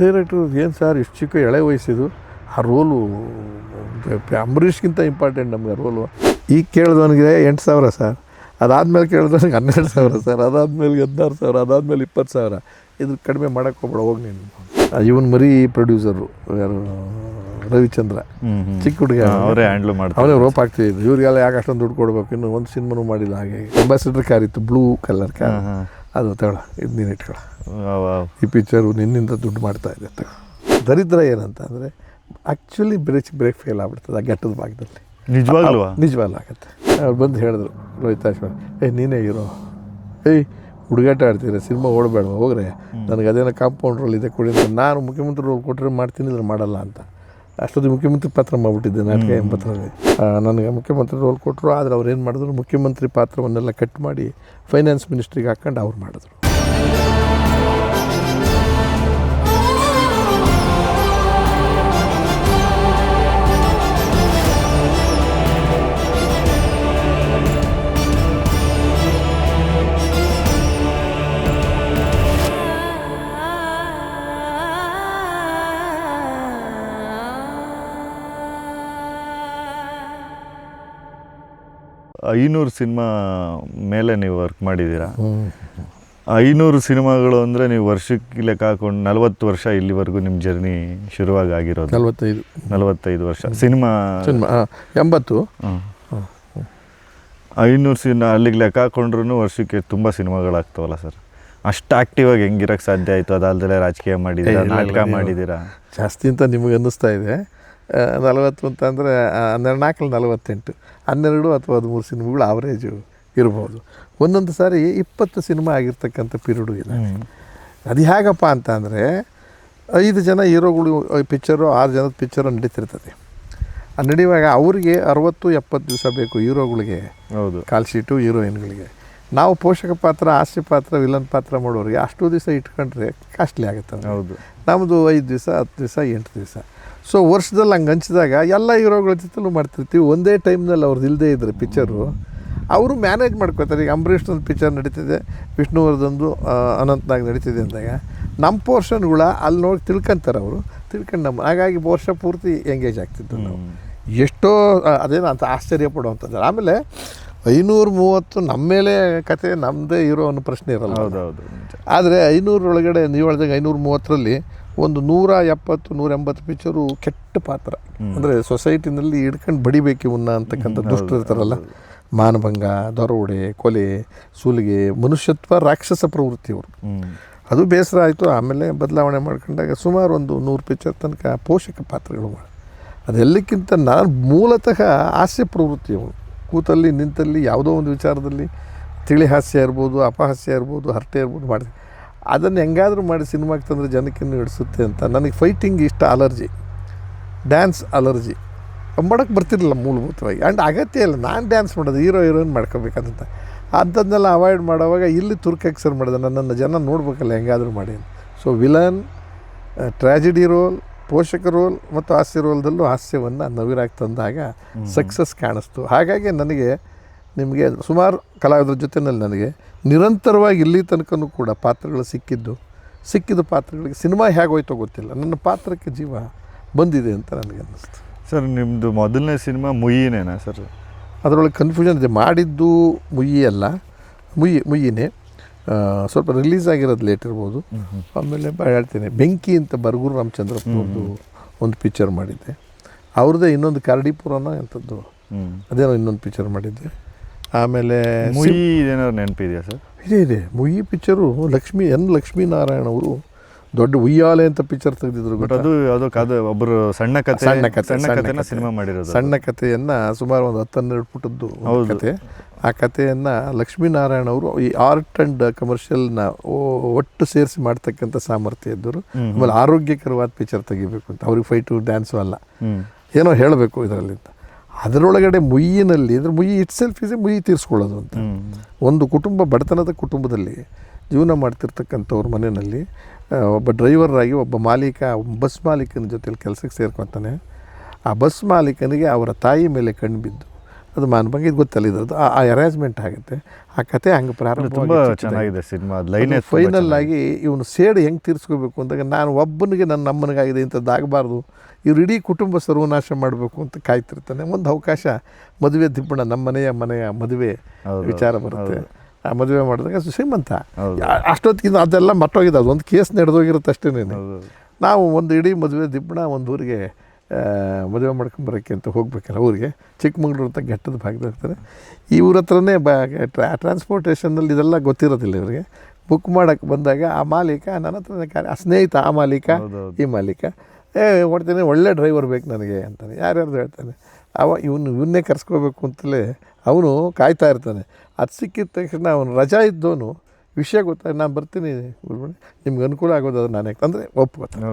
ಡೈರೆಕ್ಟ್ರು ಏನು ಸರ್ ಇಷ್ಟು ಚಿಕ್ಕ ಎಳೆ ವಯಸ್ಸಿದು ಆ ರೋಲು ಅಂಬರೀಷ್ಗಿಂತ ಇಂಪಾರ್ಟೆಂಟ್ ನಮಗೆ ಆ ರೋಲು. ಈಗ ಕೇಳಿದವನಿಗೆ ಎಂಟು ಸಾವಿರ ಸರ್ ಅದಾದಮೇಲೆ ಕೇಳಿದವನಿಗೆ ಹನ್ನೆರಡು ಸಾವಿರ ಸರ್ ಅದಾದಮೇಲೆ ಹದಿನಾರು ಸಾವಿರ ಅದಾದಮೇಲೆ ಇಪ್ಪತ್ತು ಸಾವಿರ. ಇದ್ರ ಕಡಿಮೆ ಮಾಡೋಕ್ಕೆ ಹೋಗ್ಬೇಡ ಹೋಗಿ ನೀನು. ಇವನ್ ಮರಿ ಪ್ರೊಡ್ಯೂಸರು ಯಾರು ರವಿಚಂದ್ರ. ಚಿಕ್ಕ ಹುಡುಗ ಅವರೇ ಹ್ಯಾಂಡ್ಲ್ ಮಾಡ್ತಾರೆ. ಅವನೇ ರೋಪ್ ಆಗ್ತಿದ್ರು ಇವ್ರಿಗೆಲ್ಲ ಯಾಕೆ ಅಷ್ಟೊಂದು ದುಡ್ಡು ಕೊಡ್ಬೇಕು? ಇನ್ನು ಒಂದು ಸಿನಿಮಾನು ಮಾಡಿಲ್ಲ ಹಾಗೆ. ಅಂಬಾಸಿಡರ್ ಕಾರ್ ಇತ್ತು ಬ್ಲೂ ಕಲರ್ ಕಾರ್ ಅದು ತಗೊಳ ಇದು ನೀನು ಇಟ್ಕೊಳ. ಈ ಪಿಕ್ಚರು ನಿನ್ನಿಂದ ದುಡ್ಡು ಮಾಡ್ತಾ ಇದೆ ತಗೋ ದರಿದ್ರ ಏನಂತ ಅಂದರೆ ಆ್ಯಕ್ಚುಲಿ ಬ್ರೇಕ್ ಬ್ರೇಕ್ ಫೇಲ್ ಆಗ್ಬಿಡ್ತದೆ ಆ ಘಟ್ಟದ ಭಾಗದಲ್ಲಿ. ನಿಜವಾಗ್ಲೂ ನಿಜವಾಗ್ಲೂ ಆಗುತ್ತೆ. ಅವ್ರು ಬಂದು ಹೇಳಿದ್ರು ರೋಹಿತಾಶ್ವರ ಏ ನೀನೇ ಇರೋ ಏಯ್ ಹುಡುಗಾಟ ಆಡ್ತೀರ? ಸಿನಿಮಾ ಓಡಬೇಡ ಹೋಗ್ರೆ. ನನಗೆ ಅದೇನೋ ಕಾಂಪೌಂಡ್ ರೋಲ್ ಇದೆ ಕೊಡಿ ಅಂತ ನಾನು ಮುಖ್ಯಮಂತ್ರಿ ರೋಲ್ ಕೊಟ್ಟರೆ ಮಾಡ್ತೀನಿ ಇಲ್ಲ ಮಾಡಲ್ಲ ಅಂತ. ಅಷ್ಟೊತ್ತಿಗೆ ಮುಖ್ಯಮಂತ್ರಿ ಪಾತ್ರ ಮಾಡಿಬಿಟ್ಟಿದ್ದೆ ನಾಟಕ ಎಂಬತ್ತರಲ್ಲಿ. ನನಗೆ ಮುಖ್ಯಮಂತ್ರಿ ರೋಲ್ ಕೊಟ್ಟರು ಆದರೆ ಅವ್ರು ಏನು ಮಾಡಿದ್ರು ಮುಖ್ಯಮಂತ್ರಿ ಪಾತ್ರವನ್ನೆಲ್ಲ ಕಟ್ ಮಾಡಿ ಫೈನಾನ್ಸ್ ಮಿನಿಸ್ಟ್ರಿಗೆ ಹಾಕ್ಕೊಂಡು ಅವ್ರು ಮಾಡಿದ್ರು. ಐನೂರು ಸಿನಿಮಾ ಮೇಲೆ ನೀವು ವರ್ಕ್ ಮಾಡಿದ್ದೀರಾ? ಐನೂರು ಸಿನಿಮಾಗಳು ಅಂದರೆ ನೀವು ವರ್ಷಕ್ಕೆ ಲೆಕ್ಕ ಹಾಕೊಂಡು ನಲವತ್ತು ವರ್ಷ ಇಲ್ಲಿವರೆಗೂ ನಿಮ್ಮ ಜರ್ನಿ ಶುರುವಾಗಿ ಆಗಿರೋದು. ನಲವತ್ತೈದು. ನಲವತ್ತೈದು ವರ್ಷ. ಸಿನಿಮಾ ಸಿನಿಮಾ ಎಂಬತ್ತು. ಐನೂರು ಸಿನಿಮಾ ಅಲ್ಲಿಗೆ ಲೆಕ್ಕ ಹಾಕೊಂಡ್ರೂ ವರ್ಷಕ್ಕೆ ತುಂಬ ಸಿನಿಮಾಗಳಾಗ್ತವಲ್ಲ ಸರ್. ಅಷ್ಟು ಆಕ್ಟಿವ್ ಆಗಿ ಹೆಂಗಿರಕ್ಕೆ ಸಾಧ್ಯ ಆಯಿತು? ಅದಲ್ದಲೆ ರಾಜಕೀಯ ಮಾಡಿದ್ದೀರಾ? ನಾಟಕ ಮಾಡಿದ್ದೀರಾ? ಜಾಸ್ತಿ ಅಂತ ನಿಮಗೆ ಅನ್ನಿಸ್ತಾ ಇದೆ. ನಲವತ್ತು ಅಂತಂದರೆ ಹನ್ನೆರಡು ನಾಲ್ಕಲ್ಲಿ ನಲವತ್ತೆಂಟು. ಹನ್ನೆರಡು ಅಥವಾ ಹದಿಮೂರು ಸಿನಿಮಾಗಳು ಆವ್ರೇಜು ಇರ್ಬೋದು. ಒಂದೊಂದು ಸಾರಿ ಇಪ್ಪತ್ತು ಸಿನಿಮಾ ಆಗಿರ್ತಕ್ಕಂಥ ಪೀರಿಯಡು ಇದೆ. ಅದು ಹೇಗಪ್ಪ ಅಂತ ಅಂದರೆ ಐದು ಜನ ಹೀರೋಗಳು ಪಿಕ್ಚರು ಆರು ಜನದ ಪಿಕ್ಚರು ನಡೀತಿರ್ತದೆ. ಆ ನಡೆಯುವಾಗ ಅವರಿಗೆ ಅರವತ್ತು ಎಪ್ಪತ್ತು ದಿವಸ ಬೇಕು ಹೀರೋಗಳಿಗೆ. ಹೌದು. ಕಾಲ್ ಶೀಟು ಹೀರೋಯಿನ್ಗಳಿಗೆ. ನಾವು ಪೋಷಕ ಪಾತ್ರ ಆಸ್ತಿ ಪಾತ್ರ ವಿಲನ್ ಪಾತ್ರ ಮಾಡೋರಿಗೆ ಅಷ್ಟು ದಿವಸ ಇಟ್ಕೊಂಡ್ರೆ ಕಾಸ್ಟ್ಲಿ ಆಗುತ್ತೆ. ಹೌದು. ನಮ್ಮದು ಐದು ದಿವಸ ಹತ್ತು ದಿವಸ ಎಂಟು ದಿವಸ. ಸೊ ವರ್ಷದಲ್ಲಿ ಹಂಗೆ ಹಂಚಿದಾಗ ಎಲ್ಲ ಹೀರೋಗಳ ಜೊತೆಲೂ ಮಾಡ್ತಿರ್ತೀವಿ. ಒಂದೇ ಟೈಮ್ನಲ್ಲಿ ಅವ್ರದ್ದು ಇಲ್ಲದೇ ಇದ್ದರೆ ಪಿಕ್ಚರು. ಅವರು ಮ್ಯಾನೇಜ್ ಮಾಡ್ಕೋತಾರೆ. ಈಗ ಅಂಬರೀಷ್ನೊಂದು ಪಿಕ್ಚರ್ ನಡೀತಿದೆ ವಿಷ್ಣುವರ್ಧನ್ದು ಅನಂತನಾಗ್ ನಡೀತಿದೆ ಅಂದಾಗ. ನಮ್ಮ ಪೋರ್ಷನ್ಗಳ ಅಲ್ಲಿ ನೋಡಿ ತಿಳ್ಕೊಂತಾರೆ ಅವರು. ತಿಳ್ಕೊಂಡು ನಮ್ಮ ಹಾಗಾಗಿ ವರ್ಷ ಪೂರ್ತಿ ಎಂಗೇಜ್ ಆಗ್ತಿದ್ದು ನಾವು. ಎಷ್ಟೋ ಅದೇನು ಅಂತ ಆಶ್ಚರ್ಯ ಪಡುವಂಥದ್ದು. ಆಮೇಲೆ ಐನೂರ ಮೂವತ್ತು ನಮ್ಮ ಮೇಲೆ ಕತೆ ನಮ್ಮದೇ ಇರೋ ಅನ್ನೋ ಪ್ರಶ್ನೆ ಇರಲ್ಲ. ಹೌದು ಹೌದು ಆದರೆ ಐನೂರೊಳಗಡೆ ನೀವು ಹೇಳ್ದಾಗ ಐನೂರು ಮೂವತ್ತರಲ್ಲಿ ಒಂದು ನೂರ ಎಪ್ಪತ್ತು ನೂರ ಎಂಬತ್ತು ಪಿಕ್ಚರು ಕೆಟ್ಟ ಪಾತ್ರ. ಅಂದರೆ ಸೊಸೈಟಿನಲ್ಲಿ ಹಿಡ್ಕೊಂಡು ಬಡಿಬೇಕು ಇವನ್ನ ಅಂತಕ್ಕಂಥ ದುಷ್ಟ ಇರ್ತಾರಲ್ಲ. ಮಾನಭಂಗ ದರೋಡೆ ಕೊಲೆ ಸುಲಿಗೆ ಮನುಷ್ಯತ್ವ ರಾಕ್ಷಸ ಪ್ರವೃತ್ತಿ ಅವರು ಅದು ಬೇಸರ ಆಯಿತು. ಆಮೇಲೆ ಬದಲಾವಣೆ ಮಾಡ್ಕೊಂಡಾಗ ಸುಮಾರು ಒಂದು ನೂರು ಪಿಕ್ಚರ್ ತನಕ ಪೋಷಕ ಪಾತ್ರಗಳು ಮಾಡಿ ಅದೆಲ್ಲಕ್ಕಿಂತ ನಾನು ಮೂಲತಃ ಹಾಸ್ಯ ಪ್ರವೃತ್ತಿ ಅವನು ಕೂತಲ್ಲಿ ನಿಂತಲ್ಲಿ ಯಾವುದೋ ಒಂದು ವಿಚಾರದಲ್ಲಿ ತಿಳಿ ಹಾಸ್ಯ ಇರ್ಬೋದು ಅಪಹಾಸ್ಯ ಇರ್ಬೋದು ಹರಟೆ ಇರ್ಬೋದು ಮಾಡಿ ಅದನ್ನು ಹೆಂಗಾದರೂ ಮಾಡಿ ಸಿನಿಮಾಗೆ ತಂದರೆ ಜನಕ್ಕಿನ್ನೂ ಹಿಡಿಸುತ್ತೆ ಅಂತ. ನನಗೆ ಫೈಟಿಂಗ್ ಇಷ್ಟ ಅಲರ್ಜಿ ಡ್ಯಾನ್ಸ್ ಅಲರ್ಜಿ ಮಾಡಕ್ಕೆ ಬರ್ತಿರಲಿಲ್ಲ ಮೂಲಭೂತವಾಗಿ. ಆ್ಯಂಡ್ ಅಗತ್ಯ ಇಲ್ಲ ನಾನು ಡ್ಯಾನ್ಸ್ ಮಾಡೋದು ಹೀರೋ ಹೀರೋಯಿನ್ ಮಾಡ್ಕೋಬೇಕಂತ. ಅಂಥದ್ದನ್ನೆಲ್ಲ ಅವಾಯ್ಡ್ ಮಾಡೋವಾಗ ಇಲ್ಲಿ ತುರ್ಕಕ್ಸರ್ ಮಾಡಿದೆ. ನನ್ನನ್ನು ಜನ ನೋಡ್ಬೇಕಲ್ಲ ಹೆಂಗಾದರೂ ಮಾಡಿ ಸೊ ವಿಲನ್ ಟ್ರಾಜಿಡಿ ರೋಲ್ ಪೋಷಕ ರೋಲ್ ಮತ್ತು ಹಾಸ್ಯ ರೋಲ್ದಲ್ಲೂ ಹಾಸ್ಯವನ್ನು ನವಿರಾಗಿ ತಂದಾಗ ಸಕ್ಸಸ್ ಕಾಣಿಸ್ತು. ಹಾಗಾಗಿ ನನಗೆ ನಿಮಗೆ ಸುಮಾರು ಕಲಾವಿದರ ಜೊತೆಯಲ್ಲಿ ನನಗೆ ನಿರಂತರವಾಗಿ ಇಲ್ಲಿ ತನಕನೂ ಕೂಡ ಪಾತ್ರಗಳು ಸಿಕ್ಕಿದ್ದು ಸಿಕ್ಕಿದ ಪಾತ್ರಗಳಿಗೆ ಸಿನಿಮಾ ಹೇಗೋಯ್ತೋ ಗೊತ್ತಿಲ್ಲ. ನನ್ನ ಪಾತ್ರಕ್ಕೆ ಜೀವ ಬಂದಿದೆ ಅಂತ ನನಗೆ ಅನ್ನಿಸ್ತು. ಸರ್ ನಿಮ್ಮದು ಮೊದಲನೇ ಸಿನಿಮಾ ಮುಯ್ಯಿನೇನಾ ಸರ್? ಅದರೊಳಗೆ ಕನ್ಫ್ಯೂಷನ್ ಇದೆ. ಮಾಡಿದ್ದು ಮುಯ್ಯಿ ಅಲ್ಲ ಮುಯ್ಯಿ ಮುಯ್ಯಿನೇ. ಸ್ವಲ್ಪ ರಿಲೀಸ್ ಆಗಿರೋದು ಲೇಟ್ ಇರ್ಬೋದು. ಆಮೇಲೆ ಹೇಳ್ತೇನೆ ಬೆಂಕಿ ಅಂತ ಬರಗೂರು ರಾಮಚಂದ್ರಪ್ಪ ಒಂದು ಪಿಕ್ಚರ್ ಮಾಡಿದ್ದೆ. ಅವ್ರದ್ದೇ ಇನ್ನೊಂದು ಕರಡಿಪುರನ ಎಂಥದ್ದು. ಹ್ಞೂ ಅದೇನೋ ಇನ್ನೊಂದು ಪಿಕ್ಚರ್ ಮಾಡಿದ್ದೆ. ಆಮೇಲೆ ಏನಾದ್ರು ನೆನಪಿದೆಯಾ ಸರ್? ಇದೆ ಇದೆ. ಮುಯ್ಯಿ ಪಿಕ್ಚರು ಲಕ್ಷ್ಮಿ ಎನ್ ಲಕ್ಷ್ಮೀನಾರಾಯಣ ಅವರು ದೊಡ್ಡ ಉಯ್ಯಾಲೆ ಅಂತ ಪಿಕ್ಚರ್ ತೆಗೆದಿದ್ರು ಬಟ್ ಅದು ಅದು ಕದ ಒಬ್ಬರು ಸಣ್ಣ ಕಥೆ ಸಣ್ಣ ಕತೆ ಸಣ್ಣ ಕತೆನ ಸಿನಿಮಾ ಮಾಡಿರೋದು ಸಣ್ಣ ಕಥೆಯನ್ನು ಸುಮಾರು ಒಂದು ಹತ್ತನ್ನೆರಡು ಪುಟದ್ದು ಕತೆ ಆ ಕಥೆಯನ್ನು ಲಕ್ಷ್ಮೀನಾರಾಯಣ ಅವರು ಈ ಆರ್ಟ್ ಆ್ಯಂಡ್ ಕಮರ್ಷಿಯಲ್ನ ಒಟ್ಟು ಸೇರಿಸಿ ಮಾಡ್ತಕ್ಕಂಥ ಸಾಮರ್ಥ್ಯ ಇದ್ದರು ಆಮೇಲೆ ಆರೋಗ್ಯಕರವಾದ ಪಿಕ್ಚರ್ ತೆಗಿಬೇಕು ಅಂತ. ಅವ್ರಿಗೆ ಫೈಟು ಡ್ಯಾನ್ಸು ಅಲ್ಲ. ಏನೋ ಹೇಳಬೇಕು ಇದರಲ್ಲಿ ಅಂತ. ಅದರೊಳಗಡೆ ಮುಯ್ಯಿನಲ್ಲಿ ಅಂದರೆ ಮುಯ್ಯಿ ಇಟ್ ಸೆಲ್ಫ್ ಇಸ್ ಮುಯ್ಯಿ ತೀರಿಸ್ಕೊಳ್ಳೋದು ಅಂತ. ಒಂದು ಕುಟುಂಬ ಬಡತನದ ಕುಟುಂಬದಲ್ಲಿ ಜೀವನ ಮಾಡ್ತಿರ್ತಕ್ಕಂಥವ್ರ ಮನೆಯಲ್ಲಿ ಒಬ್ಬ ಡ್ರೈವರಾಗಿ ಒಬ್ಬ ಮಾಲೀಕ ಬಸ್ ಮಾಲೀಕನ ಜೊತೆಲಿ ಕೆಲಸಕ್ಕೆ ಸೇರ್ಕೊತಾನೆ. ಆ ಬಸ್ ಮಾಲೀಕನಿಗೆ ಅವರ ತಾಯಿ ಮೇಲೆ ಕಣ್ಣು ಬಿದ್ದು ಅದು ಮಾನ್ಭಂಗ ಇದು ಗೊತ್ತಲ್ಲ ಇದ್ರದ್ದು ಆ ಅರೇಂಜ್ಮೆಂಟ್ ಆಗುತ್ತೆ. ಆ ಕತೆ ಹಂಗೆ ಪ್ರಾರಂಭ ತುಂಬ ಚೆನ್ನಾಗಿದೆ ಸಿನಿಮಾ ಲೈನೇ ಫೈನಲ್ ಆಗಿ ಇವನು ಸೇಡು ಹೆಂಗೆ ತೀರಿಸ್ಕೋಬೇಕು ಅಂದಾಗ ನಾನು ಒಬ್ಬನಿಗೆ ನನ್ನ ನಮ್ಮನಿಗಾಗಿದೆ ಇಂಥದ್ದಾಗಬಾರ್ದು ಇವ್ರು ಇಡೀ ಕುಟುಂಬ ಸರ್ವನಾಶ ಮಾಡಬೇಕು ಅಂತ ಕಾಯ್ತಿರ್ತಾನೆ. ಒಂದು ಅವಕಾಶ ಮದುವೆ ದಿಬ್ಬಣ ನಮ್ಮ ಮನೆಯ ಮನೆಯ ಮದುವೆ ವಿಚಾರ ಬರುತ್ತೆ. ಆ ಮದುವೆ ಮಾಡಿದಾಗ ಶ್ರೀಮಂತ. ಅಷ್ಟೊತ್ತಿಗಿಂತ ಅದೆಲ್ಲ ಮಟ್ಟೋಗಿದೆ ಅದು ಒಂದು ಕೇಸ್ ನಡೆದೋಗಿರುತ್ತೆ ಅಷ್ಟೇ. ನಾವು ಒಂದು ಇಡೀ ಮದುವೆ ದಿಬ್ಬಣ ಒಂದು ಊರಿಗೆ ಮದುವೆ ಮಾಡ್ಕೊಂಬರೋಕ್ಕೆ ಅಂತ ಹೋಗ್ಬೇಕಲ್ಲ ಊರಿಗೆ. ಚಿಕ್ಕಮಂಗ್ಳೂರು ಅಂತ ಘಟ್ಟದ ಭಾಗದಲ್ಲಿ ಈ ಊರ ಹತ್ರನೇ ಬ ಟ್ರಾನ್ಸ್ಪೋರ್ಟೇಷನಲ್ಲಿ ಇದೆಲ್ಲ ಗೊತ್ತಿರೋದಿಲ್ಲ ಇವರಿಗೆ. ಬುಕ್ ಮಾಡೋಕ್ಕೆ ಬಂದಾಗ ಆ ಮಾಲೀಕ ನನ್ನ ಹತ್ರ ಸ್ನೇಹಿತ ಆ ಮಾಲೀಕ ಈ ಮಾಲೀಕ. ಏ ಹೊಡ್ತೀನಿ ಒಳ್ಳೆ ಡ್ರೈವರ್ ಬೇಕು ನನಗೆ ಅಂತಾನೆ. ಯಾರ್ಯಾರ್ದು ಹೇಳ್ತಾನೆ. ಅವ ಇವನು ಇವನ್ನೇ ಕರ್ಸ್ಕೋಬೇಕು ಅಂತಲೇ ಅವನು ಕಾಯ್ತಾ ಇರ್ತಾನೆ. ಅದು ಸಿಕ್ಕಿದ ತಕ್ಷಣ ಅವನು ರಜಾ ಇದ್ದವನು ವಿಷಯ ಗೊತ್ತಾಗ ನಾನು ಬರ್ತೀನಿ. ಗುರುಬಣ್ಣ ನಿಮ್ಗೆ ಅನುಕೂಲ ಆಗೋದು ಅದು ನಾನು. ಅಂದರೆ ಒಪ್ಕೋತೀನಿ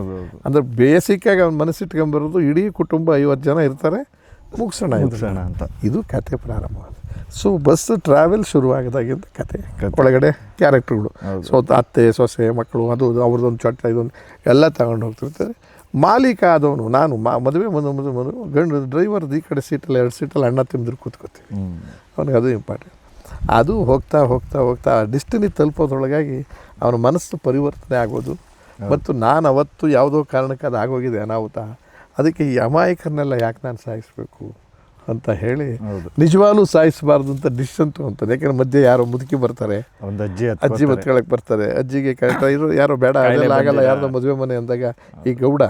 ಅಂದರೆ ಬೇಸಿಕ್ಕಾಗಿ ಅವ್ನ ಮನಸ್ಸಿಟ್ಕೊಂಬರೋದು ಇಡೀ ಕುಟುಂಬ ಐವತ್ತು ಜನ ಇರ್ತಾರೆ ಮುಗಿಸೋಣ ಮುಗಿಸೋಣ ಅಂತ. ಇದು ಕತೆ ಪ್ರಾರಂಭ. ಸೊ ಬಸ್ ಟ್ರಾವೆಲ್ ಶುರುವಾಗದಾಗಿದ್ದ ಕತೆ ಕತೆ. ಒಳಗಡೆ ಕ್ಯಾರೆಕ್ಟರ್ಗಳು ಸೊ ಅತ್ತೆ ಸೊಸೆ ಮಕ್ಕಳು ಅದು ಅವ್ರದ್ದೊಂದು ಚೊಟ್ಟ ಇದೊಂದು ಎಲ್ಲ ತಗೊಂಡು ಹೋಗ್ತಿರ್ತಾರೆ. ಮಾಲೀಕ ಆದವನು ನಾನು ಮಾ ಮದುವೆ ಮದುವೆ ಮದುವೆ ಮದುವೆ ಗಂಡು ಡ್ರೈವರ್ದು ಈ ಕಡೆ ಸೀಟಲ್ಲಿ ಎರಡು ಸೀಟಲ್ಲಿ ಅಣ್ಣ ತಿಂದ್ರು ಕೂತ್ಕೋತೀವಿ. ಅವನಿಗೆ ಅದು ಇಂಪಾರ್ಟೆಂಟ್ ಅದು ಹೋಗ್ತಾ ಹೋಗ್ತಾ ಹೋಗ್ತಾ ಡಿಸ್ಟಿನಿ ತಲುಪೋದ್ರೊಳಗಾಗಿ ಅವನ ಮನಸ್ಸು ಪರಿವರ್ತನೆ ಆಗೋದು. ಮತ್ತು ನಾನು ಅವತ್ತು ಯಾವುದೋ ಕಾರಣಕ್ಕೆ ಅದು ಆಗೋಗಿದೆ ಅನಾಹುತ. ಅದಕ್ಕೆ ಈ ಅಮಾಯಕರನ್ನೆಲ್ಲ ಯಾಕೆ ನಾನು ಸಾಯಿಸಬೇಕು ಅಂತ ಹೇಳಿ ನಿಜವಾಗ್ಲೂ ಸಾಯಿಸಬಾರ್ದು ಅಂತ ಡಿಸಿಷನ್ ತೊಗೊಂತಾನೆ ಯಾಕಂದ್ರೆ ಮಧ್ಯೆ ಯಾರೋ ಮುದುಕಿ ಬರ್ತಾರೆ. ಒಂದು ಅಜ್ಜಿ ಅಜ್ಜಿ. ಬತ್ಕೊಳಕ್ಕೆ ಬರ್ತಾರೆ. ಅಜ್ಜಿಗೆ ಕರೆಕ್ಟ್ ಇರೋ ಯಾರೋ ಬೇಡ ಅದೆಲ್ಲ ಆಗಲ್ಲ. ಯಾರ್ದೋ ಮದುವೆ ಮನೆ ಅಂದಾಗ ಈ ಗೌಡ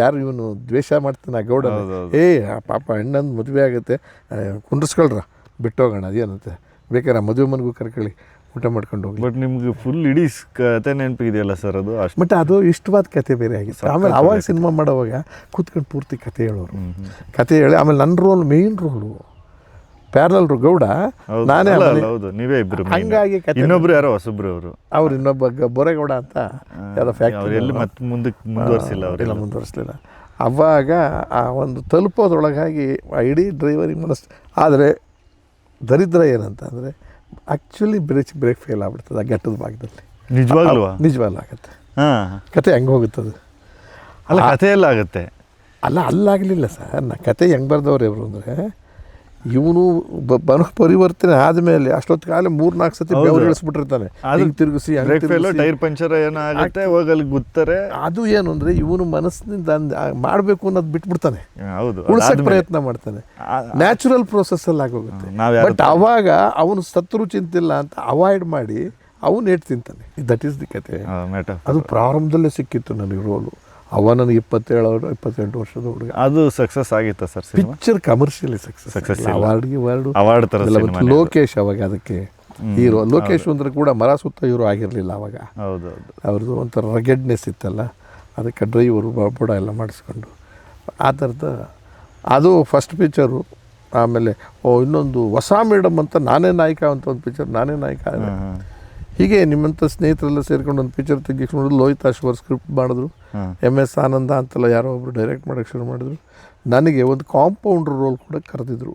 ಯಾರು ಇವನು ದ್ವೇಷ ಮಾಡ್ತಾನೆ ಆ ಗೌಡ. ಏ ಆ ಪಾಪ ಹೆಣ್ಣಂದು ಮದುವೆ ಆಗುತ್ತೆ. ಕುಂಡ್ರಿಸ್ಕೊಳ್ರ ಬಿಟ್ಟೋಗೋಣ ಅದೇನಂತೆ? ಬೇಕಾದ್ರೆ ಮದುವೆ ಮನೆಗೂ ಕರ್ಕೊಳ್ಳಿ ಊಟ ಮಾಡ್ಕೊಂಡು ಹೋಗಿ ಬಟ್ ನಿಮ್ಗೆ ಫುಲ್ ಇಡೀ ಕತೆ ನೆನಪಿದೆಯಲ್ಲ ಸರ್ ಅದು? ಅಷ್ಟು ಬಟ್ ಅದು ಇಷ್ಟವಾದ ಕತೆ ಬೇರೆ ಆಗಿತ್ತು ಆಮೇಲೆ ಅವಾಗ ಸಿನಿಮಾ ಮಾಡೋವಾಗ ಕೂತ್ಕೊಂಡು ಪೂರ್ತಿ ಕತೆ ಹೇಳೋರು. ಕತೆ ಹೇಳಿ ಆಮೇಲೆ ನನ್ನ role main role parallel Gowda ನಾನೇ ಹೌದು. ನೀವೇ ಇಬ್ರು. ಹಂಗಾಗಿ ಇನ್ನೊಬ್ರು ಯಾರೋ? ಹೊಸಬ್ರು ಅವರು. ಅವ್ರು ಇನ್ನೊಬ್ಬ ಬೋರೇಗೌಡ ಅಂತ ಯಾವುದೋ ಅವ್ರು ಫ್ಯಾಕ್ಟ್ರಿ ಎಲ್ಲಿ ಮತ್ತೆ ಮುಂದಕ್ಕೆ ಮುಂದುವರಿಸಿಲ್ಲ ಅವರೆಲ್ಲ ಮುಂದುವರಿಸಲಿಲ್ಲ. ಅವಾಗ ಆ ಒಂದು ತಲುಪೋದ್ರೊಳಗಾಗಿ ಇಡೀ ಡ್ರೈವರಿಗೆ ಮನಸ್ಸು ಆದರೆ ದರಿದ್ರ ಏನಂತ ಅಂದರೆ ಆ್ಯಕ್ಚುಲಿ ಬ್ರೇಕ್ ಬ್ರೇಕ್ ಫೇಲ್ ಆಗ್ಬಿಡ್ತದೆ ಆ ಘಟ್ಟದ ಭಾಗದಲ್ಲಿ. ನಿಜವಾಗ್ಲೂ ನಿಜವಾಗ್ಲೂ ಆಗುತ್ತೆ. ಹಾಂ. ಕತೆ ಹೆಂಗೆ ಹೋಗುತ್ತದೆ? ಅಲ್ಲ ಕತೆ ಎಲ್ಲ ಆಗುತ್ತೆ. ಅಲ್ಲ ಅಲ್ಲಾಗಲಿಲ್ಲ ಸರ್. ನಾ ಕತೆ ಹೆಂಗೆ ಬರೆದವ್ರು ಇವರು ಅಂದರೆ ಇವನು ಬನ ಪರಿವರ್ತನೆ ಆದಮೇಲೆ ಅಷ್ಟೊತ್ತಿಗಾಗಲೇ ಮೂರ್ ನಾಲ್ಕು ಸತಿ. ಬೆವರು ಇಳಿಸ್ಬಿಟ್ಟಿರ್ತಾನೆ. ತಿರುಗಿಸಿ ಟೈರ್ ಪಂಚರ್ ಏನಾಗುತ್ತೆ ಹೋಗಲ್ಲಿ ಗುತ್ತಾರೆ. ಅದು ಏನು ಅಂದ್ರೆ ಇವನು ಮನಸ್ಸಿನಿಂದ ಮಾಡಬೇಕು ಅನ್ನೋದು ಬಿಟ್ಬಿಡ್ತಾನೆ. ಹೌದು ಉಳ್ಸಕ್ಕೆ ಪ್ರಯತ್ನ ಮಾಡ್ತಾನೆ. ನ್ಯಾಚುರಲ್ ನ್ಯಾಚುರಲ್ ಪ್ರೋಸೆಸ್ಸಲ್ಲಿ ಆಗೋಗುತ್ತೆ. ಬಟ್ ಅವಾಗ ಅವನು ಸತ್ರು ಚಿಂತಿಲ್ಲ ಅಂತ ಅವಾಯ್ಡ್ ಮಾಡಿ ಅವನು ಏಟ್ ತಿಂತಾನೆ. ದಟ್ ಈಸ್ ದಿ ಕತೆ ಅದು ಪ್ರಾರಂಭದಲ್ಲೇ ಸಿಕ್ಕಿತ್ತು ನನಗೆ ರೋಲು ಅವ ನನಗೆ ಇಪ್ಪತ್ತೇಳು ಇಪ್ಪತ್ತೆಂಟು ವರ್ಷದ ಹುಡುಗ. ಅದು ಸಕ್ಸಸ್ ಆಗಿತ್ತು sir picture commercially success success. ಅವಾರ್ಡ್ಗೆ award award ಥರ. ಲೋಕೇಶ್ ಅವಾಗ ಅದಕ್ಕೆ ಹೀರೋ ಲೋಕೇಶ್ ಅಂದ್ರೆ ಕೂಡ ಮರ ಸುತ್ತ ಇವರು ಆಗಿರಲಿಲ್ಲ ಅವಾಗ. ಹೌದು ಹೌದು ಅವ್ರದ್ದು ಒಂಥರ ರಗೆಡ್ನೆಸ್ ಇತ್ತಲ್ಲ ಅದಕ್ಕೆ ಡ್ರೈವರು ಬಡ ಎಲ್ಲ ಮಾಡಿಸ್ಕೊಂಡು. ಆ ಥರದ ಅದು ಫಸ್ಟ್ ಪಿಕ್ಚರು ಆಮೇಲೆ ಓ ಇನ್ನೊಂದು ಹೊಸ ಮೇಡಮ್ ಅಂತ ನಾನೇ ನಾಯಕ ಅಂತ ಒಂದು ಪಿಕ್ಚರ್ ನಾನೇ ನಾಯಕ. ಹೀಗೆ ನಿಮ್ಮಂಥ ಸ್ನೇಹಿತರೆಲ್ಲ ಸೇರ್ಕೊಂಡು ಒಂದು ಪಿಕ್ಚರ್ ತೆಗಿಸ್ಕೊಂಡು ಲೋಹಿತ್ ಅಶ್ವರ್ ಸ್ಕ್ರಿಪ್ಟ್ ಮಾಡಿದ್ರು. ಎಂ ಎಸ್ ಆನಂದ ಅಂತೆಲ್ಲ ಯಾರೋ ಒಬ್ರು ಡೈರೆಕ್ಟ್ ಮಾಡೋಕ್ಕೆ ಶುರು ಮಾಡಿದ್ರು. ನನಗೆ ಒಂದು ಕಾಂಪೌಂಡ್ರ್ ರೋಲ್ ಕೂಡ ಕರೆದಿದ್ರು.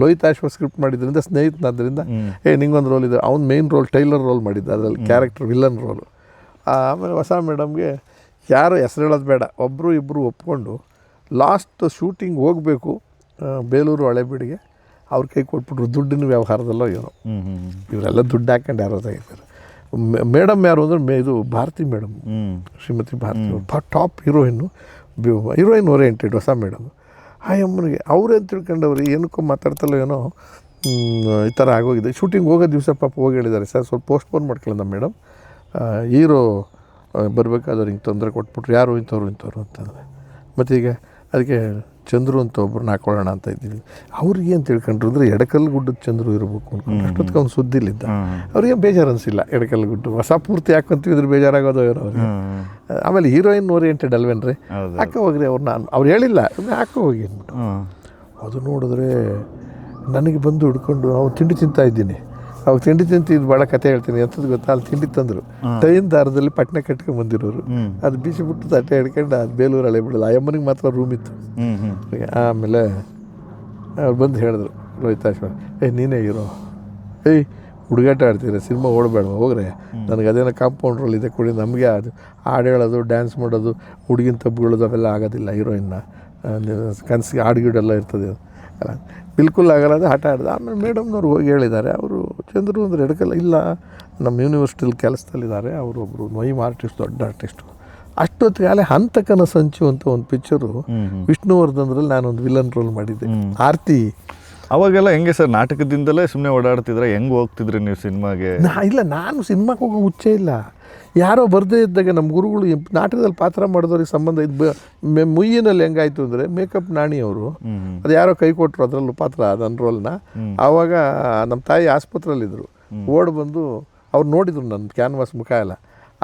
ಲೋಹಿತ್ ಅಶ್ವರ್ ಸ್ಕ್ರಿಪ್ಟ್ ಮಾಡಿದ್ರಿಂದ ಸ್ನೇಹಿತನಾದ್ರಿಂದ. ಏ ನಿಂಗೊಂದು ರೋಲ್ ಇದೆ. ಅವ್ನು ಮೇನ್ ರೋಲ್ ಟೈಲರ್ ರೋಲ್ ಮಾಡಿದ್ದ ಅದರಲ್ಲಿ ಕ್ಯಾರೆಕ್ಟರ್ ವಿಲನ್ ರೋಲು ಆಮೇಲೆ ಹೊಸ ಮೇಡಮ್ಗೆ ಯಾರು ಹೆಸರು ಹೇಳೋದು ಬೇಡ. ಒಬ್ಬರು ಇಬ್ಬರು ಒಪ್ಕೊಂಡು ಲಾಸ್ಟ್ ಶೂಟಿಂಗ್ ಹೋಗಬೇಕು ಬೇಲೂರು ಹಳೆಬೀಡಿಗೆ. ಅವ್ರ ಕೈ ಕೊಟ್ಬಿಟ್ರು ದುಡ್ಡಿನ ವ್ಯವಹಾರದಲ್ಲೋ ಏನೋ. ಇವರೆಲ್ಲ ದುಡ್ಡು ಹಾಕೊಂಡು ಯಾರೋ ತೆಗಿತಾರೆ. ಮೇಡಮ್ ಯಾರು ಅಂದರೆ ಮೇ ಇದು ಭಾರತಿ ಮೇಡಮ್. ಶ್ರೀಮತಿ ಭಾರತಿ ಭಾ ಟಾಪ್ ಹೀರೋಯಿನ್ನು ಹೀರೋಯಿನ್ ಓರಿಯೆಂಟೆಡ್ ಹೊಸ ಮೇಡಮ್. ಆ ಅಮ್ಮನಿಗೆ ಅವ್ರೇನು ತಿಳ್ಕೊಂಡವ್ರು? ಏನಕ್ಕೂ ಮಾತಾಡ್ತಲ್ಲ ಏನೋ ಈ ಥರ ಆಗೋಗಿದೆ. ಶೂಟಿಂಗ್ ಹೋಗೋ ದಿವಸ ಪಾಪ ಹೋಗಿ ಹೇಳಿದ್ದಾರೆ. ಸರ್ ಸ್ವಲ್ಪ ಪೋಸ್ಟ್ಪೋನ್ ಮಾಡ್ಕೊಳ್ಳೋಣ ಮೇಡಮ್. ಹೀರೋ ಬರಬೇಕಾದ್ರೆ ಹಿಂಗೆ ತೊಂದರೆ ಕೊಟ್ಬಿಟ್ರು. ಯಾರು ಇಂಥವ್ರು ಇಂಥವ್ರು ಅಂತಂದರೆ ಮತ್ತೀಗ ಈಗ ಅದಕ್ಕೆ ಚಂದ್ರು ಅಂತ ಒಬ್ರನ್ನ ಹಾಕೊಳ್ಳೋಣ ಅಂತ ಇದ್ದೀವಿ. ಅವ್ರಿಗೆ ಏನು ತಿಳ್ಕೊಂಡ್ರು ಅಂದರೆ ಎಡಕಲ್ ಗುಡ್ಡದ ಚಂದ್ರು ಇರಬೇಕು ಅನ್ಕೊಂಡು ಅಷ್ಟೊತ್ತಿಗೆ ಅವ್ನು ಸುದ್ದಿಲಿದ್ದ. ಹ್ಮ್. ಅವ್ರಿಗೆ ಬೇಜಾರು ಅನಿಸಿಲ್ಲ ಎಡಕಲ್ ಗುಡ್ಡು ಹೊಸ ಪೂರ್ತಿ ಹಾಕೊಂತಿದ್ರೆ ಬೇಜಾರಾಗೋದು ಏನೋ ಅವ್ರಿಗೆ. ಆಮೇಲೆ ಹೀರೋಯಿನ್ ಓರಿಯೆಂಟೆಡ್ ಅಲ್ವೇನ್ರಿ? ಹಾಕೋ ಹೋಗ್ರಿ ಅವ್ರು ನಾನು. ಅವ್ರು ಹೇಳಿಲ್ಲ. ಹಾಕೋ ಹೋಗಿ ಅಂದ್ಬಿಟ್ಟು. ಅದು ನೋಡಿದ್ರೆ ನನಗೆ ಬಂದು ಹಿಡ್ಕೊಂಡು ಅವ್ನು ತಿಂಡಿ ತಿಂತಾ ಇದ್ದೀನಿ. ಅವಾಗ ತಿಂಡಿ ತಿಂತು ಇದು ಭಾಳ ಕತೆ ಹೇಳ್ತೀನಿ. ಎಂಥದ್ದು ಗೊತ್ತಾ? ಅಲ್ಲಿ ತಿಂಡಿ ತಂದರು. ಟೈನ್ ದಾರದಲ್ಲಿ ಪಟ್ನೆ ಕಟ್ಕೊಂಡು ಬಂದಿರೋರು. ಅದು ಬೀಸಿ ಬಿಟ್ಟು ತಟ್ಟೆ ಹಿಡ್ಕೊಂಡು ಅದು ಬೇಲೂರು ಹಳೆ ಬಿಡೋದು ಆ ಅಮ್ಮನಿಗೆ ಮಾತ್ರ ರೂಮ್ ಇತ್ತು. ಆಮೇಲೆ ಅವ್ರು ಬಂದು ಹೇಳಿದ್ರು ರೋಹಿತಾಶ್ವರ ಏಯ್ ನೀನೇ ಇರೋ ಏಯ್ ಹುಡುಗಾಟ ಆಡ್ತೀರ? ಸಿನಿಮಾ ಓಡಬೇಡ ಹೋಗ್ರೆ. ನನಗೆ ಅದೇನೋ ಕಾಂಪೌಂಡ್ ರೋಲ್ ಇದೆ ಕೊಡಿ. ನಮಗೆ ಅದು ಹಾಡು ಹೇಳೋದು ಡ್ಯಾನ್ಸ್ ಮಾಡೋದು ಹುಡುಗಿನ ತಬ್ಬುಗಳೋದು ಅವೆಲ್ಲ ಆಗೋದಿಲ್ಲ ಹೀರೋಯಿನ್ನ ಕನಸಿಗೆ ಹಾಡು ಗೀಡೆಲ್ಲ ಇರ್ತದೆ ಅಲ್ಲ ಬಿಲ್ಕುಲ್ ಆಗಲ್ಲ ಅದು ಹಠ ಆಡಿದ ಆಮೇಲೆ ಮೇಡಮ್ನವ್ರು ಹೋಗಿ ಹೇಳಿದ್ದಾರೆ. ಅವರು ಚಂದ್ರು ಅಂದರೆ ಎಡಕಲ್ಲ. ಇಲ್ಲ ನಮ್ಮ ಯೂನಿವರ್ಸಿಟಿಲಿ ಕೆಲಸದಲ್ಲಿದ್ದಾರೆ. ಅವರೊಬ್ಬರು ಮೈಮ್ ಆರ್ಟಿಸ್ಟ್ ದೊಡ್ಡ ಆರ್ಟಿಸ್ಟು. ಅಷ್ಟೊತ್ತಿಗೆ ಆಲೆ ಹಂತಕನ ಸಂಚು ಅಂತ ಒಂದು ಪಿಕ್ಚರು ವಿಷ್ಣುವರ್ಧನ್ರಲ್ಲಿ ನಾನೊಂದು ವಿಲನ್ ರೋಲ್ ಮಾಡಿದ್ದೆ. ಆರ್ತಿ. ಅವಾಗೆಲ್ಲ ಹೆಂಗೆ ಸರ್ ನಾಟಕದಿಂದಲೇ ಸುಮ್ಮನೆ ಓಡಾಡ್ತಿದ್ರೆ ಹೆಂಗೆ ಹೋಗ್ತಿದ್ರಿ ನೀವು ಸಿನಿಮಾಗೆ? ನಾ ಇಲ್ಲ ನಾನು ಸಿನಿಮಾಕ್ಕೆ ಹೋಗೋ ಹುಚ್ಚೆ ಇಲ್ಲ. ಯಾರೋ ಬರದೇ ಇದ್ದಾಗ ನಮ್ಮ ಗುರುಗಳು ನಾಟಕದಲ್ಲಿ ಪಾತ್ರ ಮಾಡಿದವ್ರಿಗೆ ಸಂಬಂಧ ಇದು ಮುಯ್ಯಿನಲ್ಲಿ ಹೆಂಗಾಯ್ತು ಅಂದರೆ ಮೇಕಪ್ ನಾಣಿ ಅವರು. ಅದು ಯಾರೋ ಕೈ ಕೊಟ್ಟರು ಅದರಲ್ಲೂ ಪಾತ್ರ ನನ್ನ ರೋಲ್ನ. ಆವಾಗ ನಮ್ಮ ತಾಯಿ ಆಸ್ಪತ್ರೆಯಲ್ಲಿದ್ದರು. ಓಡ್ ಬಂದು ಅವ್ರು ನೋಡಿದ್ರು ನನ್ನ ಕ್ಯಾನ್ವಾಸ್ ಮುಖ ಎಲ್ಲ.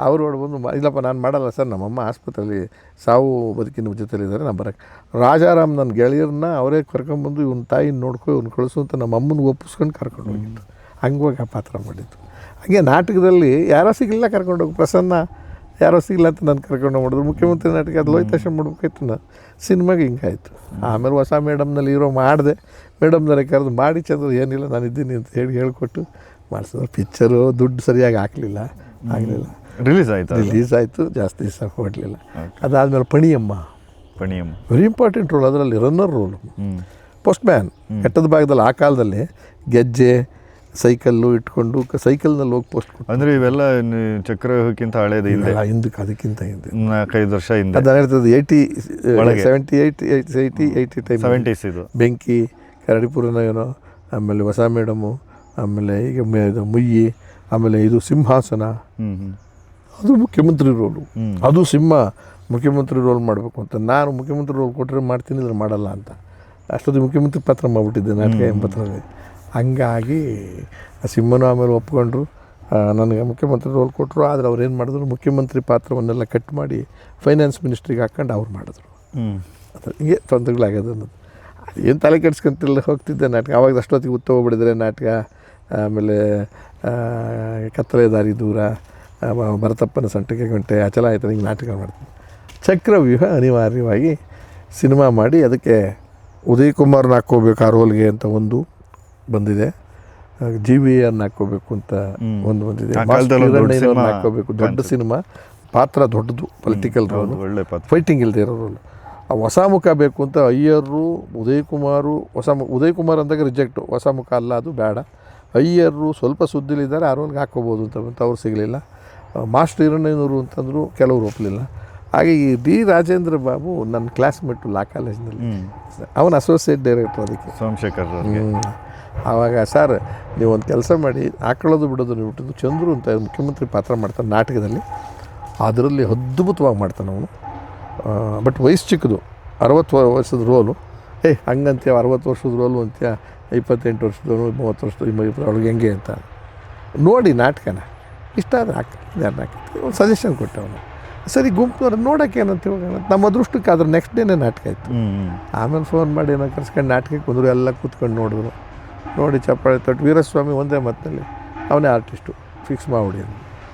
ಅವ್ರು ಬಂದು ಇಲ್ಲಪ್ಪ, ನಾನು ಮಾಡಲ್ಲ ಸರ್, ನಮ್ಮಮ್ಮ ಆಸ್ಪತ್ರೆಯಲ್ಲಿ ಸಾವು ಬದುಕಿನ ಜೊತೆಲಿದ್ದಾರೆ, ನಾನು ಬರೋಕ್ಕೆ ರಾಜಾರಾಮ್ ನನ್ನ ಗೆಳೆಯರನ್ನ ಅವರೇ ಕರ್ಕೊಂಬಂದು ಇವ್ನ ತಾಯಿನ ನೋಡ್ಕೊ, ಇವ್ನು ಕಳಿಸು ಅಂತ ನಮ್ಮ ಅಮ್ಮನ ಒಪ್ಪಿಸ್ಕೊಂಡು ಕರ್ಕೊಂಡು ಹೋಗಿದ್ದು ಹಂಗೋಗಿ ಆ ಪಾತ್ರ ಮಾಡಿದ್ದು. ಹಾಗೆ ನಾಟಕದಲ್ಲಿ ಯಾರೋ ಸಿಗಲಿಲ್ಲ ಕರ್ಕೊಂಡೋಗಿ ಪ್ರಸನ್ನ ಯಾರೋ ಸಿಗಲಿಲ್ಲ ಅಂತ ನಾನು ಕರ್ಕೊಂಡು ಮಾಡಿದ್ರು. ಮುಖ್ಯಮಂತ್ರಿ ನಾಟಕ ಅದು ಲೋಹಿತಾಶ ಮಾಡ್ಬೇಕಾಯ್ತು ನಾನು ಸಿನಿಮಾಗೆ ಹಿಂಗಾಯ್ತು ಆಮೇಲೆ ಹೊಸ ಮೇಡಮ್ನಲ್ಲಿ ಇರೋ ಮಾಡಿದೆ. ಮೇಡಮ್ನಲ್ಲೇ ಕರೆದು ಮಾಡಿ ಚಂದ್ರ ಏನಿಲ್ಲ, ನಾನು ಇದ್ದೀನಿ ಅಂತ ಹೇಳಿ ಹೇಳಿಕೊಟ್ಟು ಮಾಡಿಸಿದ್ರು. ಪಿಕ್ಚರು ದುಡ್ಡು ಸರಿಯಾಗಿ ಹಾಕಲಿಲ್ಲ. ಆಗಲಿಲ್ಲ. ರಿಲೀಸ್ ಆಯಿತು? ರಿಲೀಸ್ ಆಯಿತು ಜಾಸ್ತಿ ದಿವಸ ಕೊಡಲಿಲ್ಲ ಅದಾದಮೇಲೆ Paniyamma. Paniyamma. Very important role ಅದರಲ್ಲಿ ರನ್ನರ್ ರೋಲ್ ಪೋಸ್ಟ್ ಮ್ಯಾನ್ ಕೆಟ್ಟದ ಭಾಗದಲ್ಲಿ ಆ ಕಾಲದಲ್ಲಿ ಗೆಜ್ಜೆ ಸೈಕಲ್ಲು ಇಟ್ಕೊಂಡು ಸೈಕಲ್ನಲ್ಲಿ ಹೋಗಿ ಪೋಸ್ಟ್ ಕೊಟ್ಟು ಅಂದ್ರೆ ಇವೆಲ್ಲ ಚಕ್ರಕ್ಕಿಂತ ಹಳೇದು ಹಿಂದೆ ಇಲ್ಲ, ಹಿಂದಕ್ಕೆ ಅದಕ್ಕಿಂತ ಹಿಂದೆ. ನಾಲ್ಕೈದು ವರ್ಷ ಹಿಂದೆ. ಅದು ಇರ್ತದೆ eighty. Seventy eight eighty eighty time seventies ಇದು. ಬೆಂಕಿ ಕರಡಿಪುರನ ಏನೋ ಆಮೇಲೆ ಹೊಸ ಮೇಡಮು ಆಮೇಲೆ ಈಗ ಮುಯ್ಯಿ ಆಮೇಲೆ ಇದು ಸಿಂಹಾಸನ. ಅದು ಮುಖ್ಯಮಂತ್ರಿ ರೋಲು. ಅದು ಸಿಂಹ ಮುಖ್ಯಮಂತ್ರಿ ರೋಲ್ ಮಾಡಬೇಕು ಅಂತ. ನಾನು ಮುಖ್ಯಮಂತ್ರಿ ರೋಲ್ ಕೊಟ್ಟರೆ ಮಾಡ್ತೀನಿ ಇದ್ರೆ ಮಾಡಲ್ಲ ಅಂತ. ಅಷ್ಟೊತ್ತಿಗೆ ಮುಖ್ಯಮಂತ್ರಿ ಪಾತ್ರ ಮಾಡಿಬಿಟ್ಟಿದ್ದೆ ನಾಟಕ ಎಂಬತ್ತರಲ್ಲಿ. ಹಂಗಾಗಿ ಆ ಸಿಂಹನೂ ಆಮೇಲೆ ಒಪ್ಕೊಂಡ್ರು. ನನಗೆ ಮುಖ್ಯಮಂತ್ರಿ ರೋಲ್ ಕೊಟ್ಟರು ಆದರೆ ಅವ್ರು ಏನು ಮಾಡಿದ್ರು? ಮುಖ್ಯಮಂತ್ರಿ ಪಾತ್ರವನ್ನೆಲ್ಲ ಕಟ್ ಮಾಡಿ ಫೈನಾನ್ಸ್ ಮಿನಿಸ್ಟ್ರಿಗೆ ಹಾಕ್ಕೊಂಡು ಅವ್ರು ಮಾಡಿದ್ರು. ಅದ್ರ ಅದು ಹಿಂಗೆ ತೊಂದರೆಗಳಾಗ್ಯದ ಅನ್ನೋದು. ಏನು ತಲೆ ಕೆಡ್ಸ್ಕೊಂತಿಲ್ಲ ಹೋಗ್ತಿದ್ದೆ ನಾಟಕ. ಅವಾಗ ಅಷ್ಟೊತ್ತಿಗೆ ಉತ್ತ ಹೋಗ್ಬಿಡಿದ್ರೆ ನಾಟಕ ಆಮೇಲೆ ಕತ್ತಲೆ ದಾರಿ ದೂರ ಭರತಪ್ಪನ ಸಂಟಿಗೆ ಗಂಟೆ ಅಚಲ ಆಯ್ತು ಹಿಂಗೆ ನಾಟಕ ಮಾಡ್ತೀನಿ. ಚಕ್ರವ್ಯೂಹ ಅನಿವಾರ್ಯವಾಗಿ ಸಿನಿಮಾ ಮಾಡಿ ಅದಕ್ಕೆ ಉದಯ್ ಕುಮಾರ್ನ ಹಾಕ್ಕೋಬೇಕು ಆ ರೋಲ್ಗೆ ಅಂತ ಒಂದು ಬಂದಿದೆ. ಜಿ ವಿ ಅನ್ನ ಹಾಕ್ಕೋಬೇಕು ಅಂತ ಒಂದು ಬಂದಿದೆ. ಹಾಕ್ಕೋಬೇಕು. ದೊಡ್ಡ ಸಿನಿಮಾ. ಪಾತ್ರ ದೊಡ್ಡದು ಪೊಲಿಟಿಕಲ್ ರೋಲ್ ಒಳ್ಳೆ ಪಾತ್ರ. ಫೈಟಿಂಗ್ ಇಲ್ಲದೆ ಇರೋ ರೋಲ್ ಆ ಹೊಸ ಮುಖ ಬೇಕು ಅಂತ ಅಯ್ಯರು ಉದಯ್ ಕುಮಾರು ಹೊಸ ಮು ಉದಯ್ ಕುಮಾರ್ ಅಂದಾಗ ರಿಜೆಕ್ಟು ಹೊಸ ಮುಖ ಅಲ್ಲ ಅದು ಬೇಡ. ಅಯ್ಯರು ಸ್ವಲ್ಪ ಸುದ್ದಿಲಿದ್ದಾರೆ ಆ ರೋಲ್ಗೆ ಹಾಕ್ಕೋಬೋದು ಅಂತ ಬಂತು. ಅವ್ರು ಸಿಗಲಿಲ್ಲ. ಮಾಸ್ಟರ್ ಹಿರಣ್ಣಯ್ಯನವರು ಅಂತಂದರು ಕೆಲವರು ಒಪ್ಪಲಿಲ್ಲ ಹಾಗೆ ಈ ಡಿ ರಾಜೇಂದ್ರ ಬಾಬು ನನ್ನ ಕ್ಲಾಸ್ಮೇಟು ಲಾ ಕಾಲೇಜ್ನಲ್ಲಿ. ಅವನು ಅಸೋಸಿಯೇಟ್ ಡೈರೆಕ್ಟರ್ ಅದಕ್ಕೆ. ಸೋಮಶೇಖರ್. ಆವಾಗ ಸರ್ ನೀವು ಒಂದು ಕೆಲಸ ಮಾಡಿ ಆಕಳೋದು ಬಿಡೋದು ನೀವು ಬಿಟ್ಟಿದ್ದು ಚಂದ್ರು ಅಂತ ಮುಖ್ಯಮಂತ್ರಿ ಪಾತ್ರ ಮಾಡ್ತಾನೆ ನಾಟಕದಲ್ಲಿ. ಅದರಲ್ಲಿ ಅದ್ಭುತವಾಗಿ ಮಾಡ್ತಾನೆ ಅವನು. ಬಟ್ ವಯಸ್ಸು ಚಿಕ್ಕದು. ಅರವತ್ತು ವರ್ಷದ ರೋಲು. ಏ ಹಂಗಂತೀಯ ಅರವತ್ತು ವರ್ಷದ ರೋಲು ಅಂತೀಯ ಇಪ್ಪತ್ತೆಂಟು ವರ್ಷದವನು ಮೂವತ್ತು ವರ್ಷದ ಒಳಗೆ ಹೆಂಗೆ ಅಂತ. ನೋಡಿ ನಾಟಕನ. ಇಷ್ಟ ಆದರೆ ಹಾಕಿ ಯಾರನ್ನ ಹಾಕಿ. ಒಂದು ಸಜೆಷನ್ ಕೊಟ್ಟೆ ಅವನು. ಸರಿ ಗುಂಪು ನೋಡೋಕೆ ಏನಂತ ಹೇಳೋಣ ನಮ್ಮ ಅದೃಷ್ಟಕ್ಕೆ ಅದ್ರ ನೆಕ್ಸ್ಟ್ ಡೇನೇ ನಾಟಕ ಇತ್ತು ಆಮೇಲೆ ಫೋನ್ ಮಾಡಿ ಏನೋ ಕರ್ಸ್ಕೊಂಡು ನಾಟಕಕ್ಕೆ ಬಂದರು ಎಲ್ಲ ಕೂತ್ಕೊಂಡು ನೋಡಿದ್ರು. ನೋಡಿ ಚಪ್ಪಾಳೆ ತೊಟ್ಟು ವೀರಸ್ವಾಮಿ ಒಂದೇ ಮತ್ತಲ್ಲಿ ಅವನೇ ಆರ್ಟಿಸ್ಟು ಫಿಕ್ಸ್ ಮಾಡಿ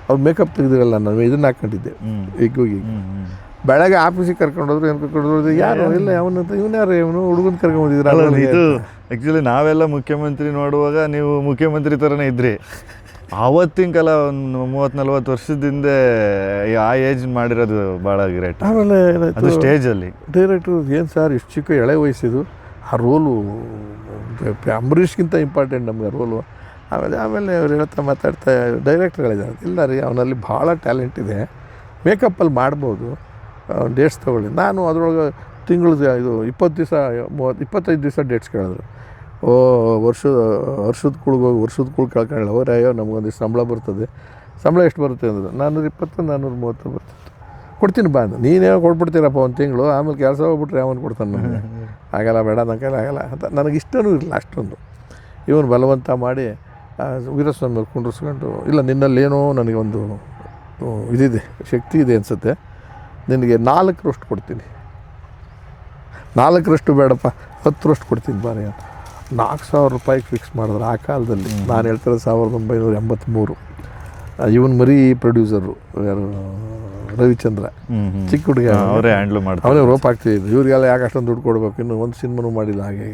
ಅವ್ರು ಮೇಕಪ್ ತೆಗೆದಿರಲ್ಲ ನಾನು ಇದನ್ನು ಹಾಕೊಂಡಿದ್ದೆ. ಹ್ಮ್. ಈಗ ಬೆಳಗ್ಗೆ ಆಫೀಸಿಗೆ ಕರ್ಕೊಂಡೋದ್ರು ಏನು ಕರ್ಕೊಂಡೋದ್ರು ಯಾರು? ಇಲ್ಲ ಅವನು ಇವನು ಯಾರು? ಇವನು ಹುಡುಗನ ಕರ್ಕೊಂಬಂದಿದ್ರು ಇದು ಆ್ಯಕ್ಚುಲಿ ನಾವೆಲ್ಲ ಮುಖ್ಯಮಂತ್ರಿ ನೋಡುವಾಗ ನೀವು ಮುಖ್ಯಮಂತ್ರಿ ಥರನೇ ಇದ್ರಿ. ಆವತ್ತಿನ ಕಾಲ ಒಂದು ಮೂವತ್ತು ನಲ್ವತ್ತು ವರ್ಷದ ಹಿಂದೆ ಆ ಏಜ್ ಮಾಡಿರೋದು ಭಾಳ ಗ್ರೇಟ್. ಆಮೇಲೆ ಅದು ಸ್ಟೇಜಲ್ಲಿ ಡೈರೆಕ್ಟ್ರು ಏನು ಸರ್ ಇಷ್ಟು ಚಿಕ್ಕ ಎಳೆ ವಯಸ್ಸಿದು ಆ ರೋಲು ಅಂಬರೀಷ್ಗಿಂತ ಇಂಪಾರ್ಟೆಂಟ್ ನಮಗೆ ರೋಲು ಆಮೇಲೆ ಆಮೇಲೆ ಅವ್ರು ಹೇಳ್ತಾ ಮಾತಾಡ್ತಾ ಡೈರೆಕ್ಟ್ರ್ ಹೇಳಿದ್ದಾರೆ ಇಲ್ಲ ರೀ ಅವನಲ್ಲಿ ಭಾಳ ಟ್ಯಾಲೆಂಟ್ ಇದೆ. ಮೇಕಪ್ಪಲ್ಲಿ ಮಾಡ್ಬೋದು. ಡೇಟ್ಸ್ ತೊಗೊಳ್ಳಿ. ನಾನು ಅದರೊಳಗೆ ತಿಂಗಳು ಇದು ಇಪ್ಪತ್ತು ದಿವಸ ಮೂವತ್ತು ಇಪ್ಪತ್ತೈದು ದಿವಸ ಡೇಟ್ಸ್ ಕೇಳಿದ್ರು. ಓ ವರ್ಷದ ವರ್ಷದ ಕುಳ್ಗೋಗಿ ವರ್ಷದ ಕುಳ್ ಕೇಳ್ಕೊಳ್ಳ ಅವ್ರೆ ಅಯ್ಯೋ ನಮಗೊಂದಿಷ್ಟು ಸಂಬಳ ಬರ್ತದೆ. ಸಂಬಳ ಎಷ್ಟು ಬರುತ್ತೆ ಅಂದರು? ನಾನ್ನೂರ ಇಪ್ಪತ್ತು ನಾನ್ನೂರ ಮೂವತ್ತು ಬರ್ತಿತ್ತು ಕೊಡ್ತೀನಿ ಬಾ ಅಂದ ನೀನೇ ಕೊಟ್ಬಿಡ್ತೀರಪ್ಪ ಒಂದು ತಿಂಗಳು ಆಮೇಲೆ ಕೆಲಸ ಹೋಗ್ಬಿಟ್ರೆ ಅವನು ಕೊಡ್ತಾನೆ ನಮಗೆ? ಆಗಲ್ಲ ಬೇಡ ನನ್ನ ಕೈಲಿ ಆಗಲ್ಲ ಅಂತ. ನನಗೆ ಇಷ್ಟನೂ ಇರಲಿಲ್ಲ ಅಷ್ಟೊಂದು. ಇವನು ಬಲವಂತ ಮಾಡಿ ವೀರಸ್ವಾಮಿ ಅವ್ರು ಕುಂಡ್ರಿಸ್ಕೊಂಡು ಇಲ್ಲ ನಿನ್ನಲ್ಲಿ ಏನೋ ನನಗೆ ಒಂದು ಇದಿದೆ ಶಕ್ತಿ ಇದೆ ಅನಿಸುತ್ತೆ. ನಿನಗೆ ನಾಲ್ಕರಷ್ಟು ಕೊಡ್ತೀನಿ. ನಾಲ್ಕರಷ್ಟು ಬೇಡಪ್ಪ ಹತ್ತರಷ್ಟು ಕೊಡ್ತೀನಿ ಬಾರಿ ಅಂತ. ನಾಲ್ಕು ಸಾವಿರ ರೂಪಾಯಿಗೆ ಫಿಕ್ಸ್ ಮಾಡಿದ್ರು. ಆ ಕಾಲದಲ್ಲಿ ನಾನು ಹೇಳ್ತಾರೆ ಸಾವಿರದ ಒಂಬೈನೂರ ಎಂಬತ್ತ್ಮೂರು ಇವನ್ ಮರಿ ಪ್ರೊಡ್ಯೂಸರು ಯಾರು? ರವಿಚಂದ್ರ. ಚಿಕ್ಕ ಹುಡುಗ ಅವರೇ ಹ್ಯಾಂಡ್ಲ್ ಮಾಡ್ತಾರೆ ಅವನೇ ರೋಪ್ ಆಗ್ತಿದ್ರು ಇವ್ರಿಗೆಲ್ಲ ಯಾಕೆ ಅಷ್ಟೊಂದು ದುಡ್ಡು ಕೊಡ್ಬೇಕು? ಇನ್ನು ಒಂದು ಸಿನಿಮಾನು ಮಾಡಿಲ್ಲ ಹಾಗೆ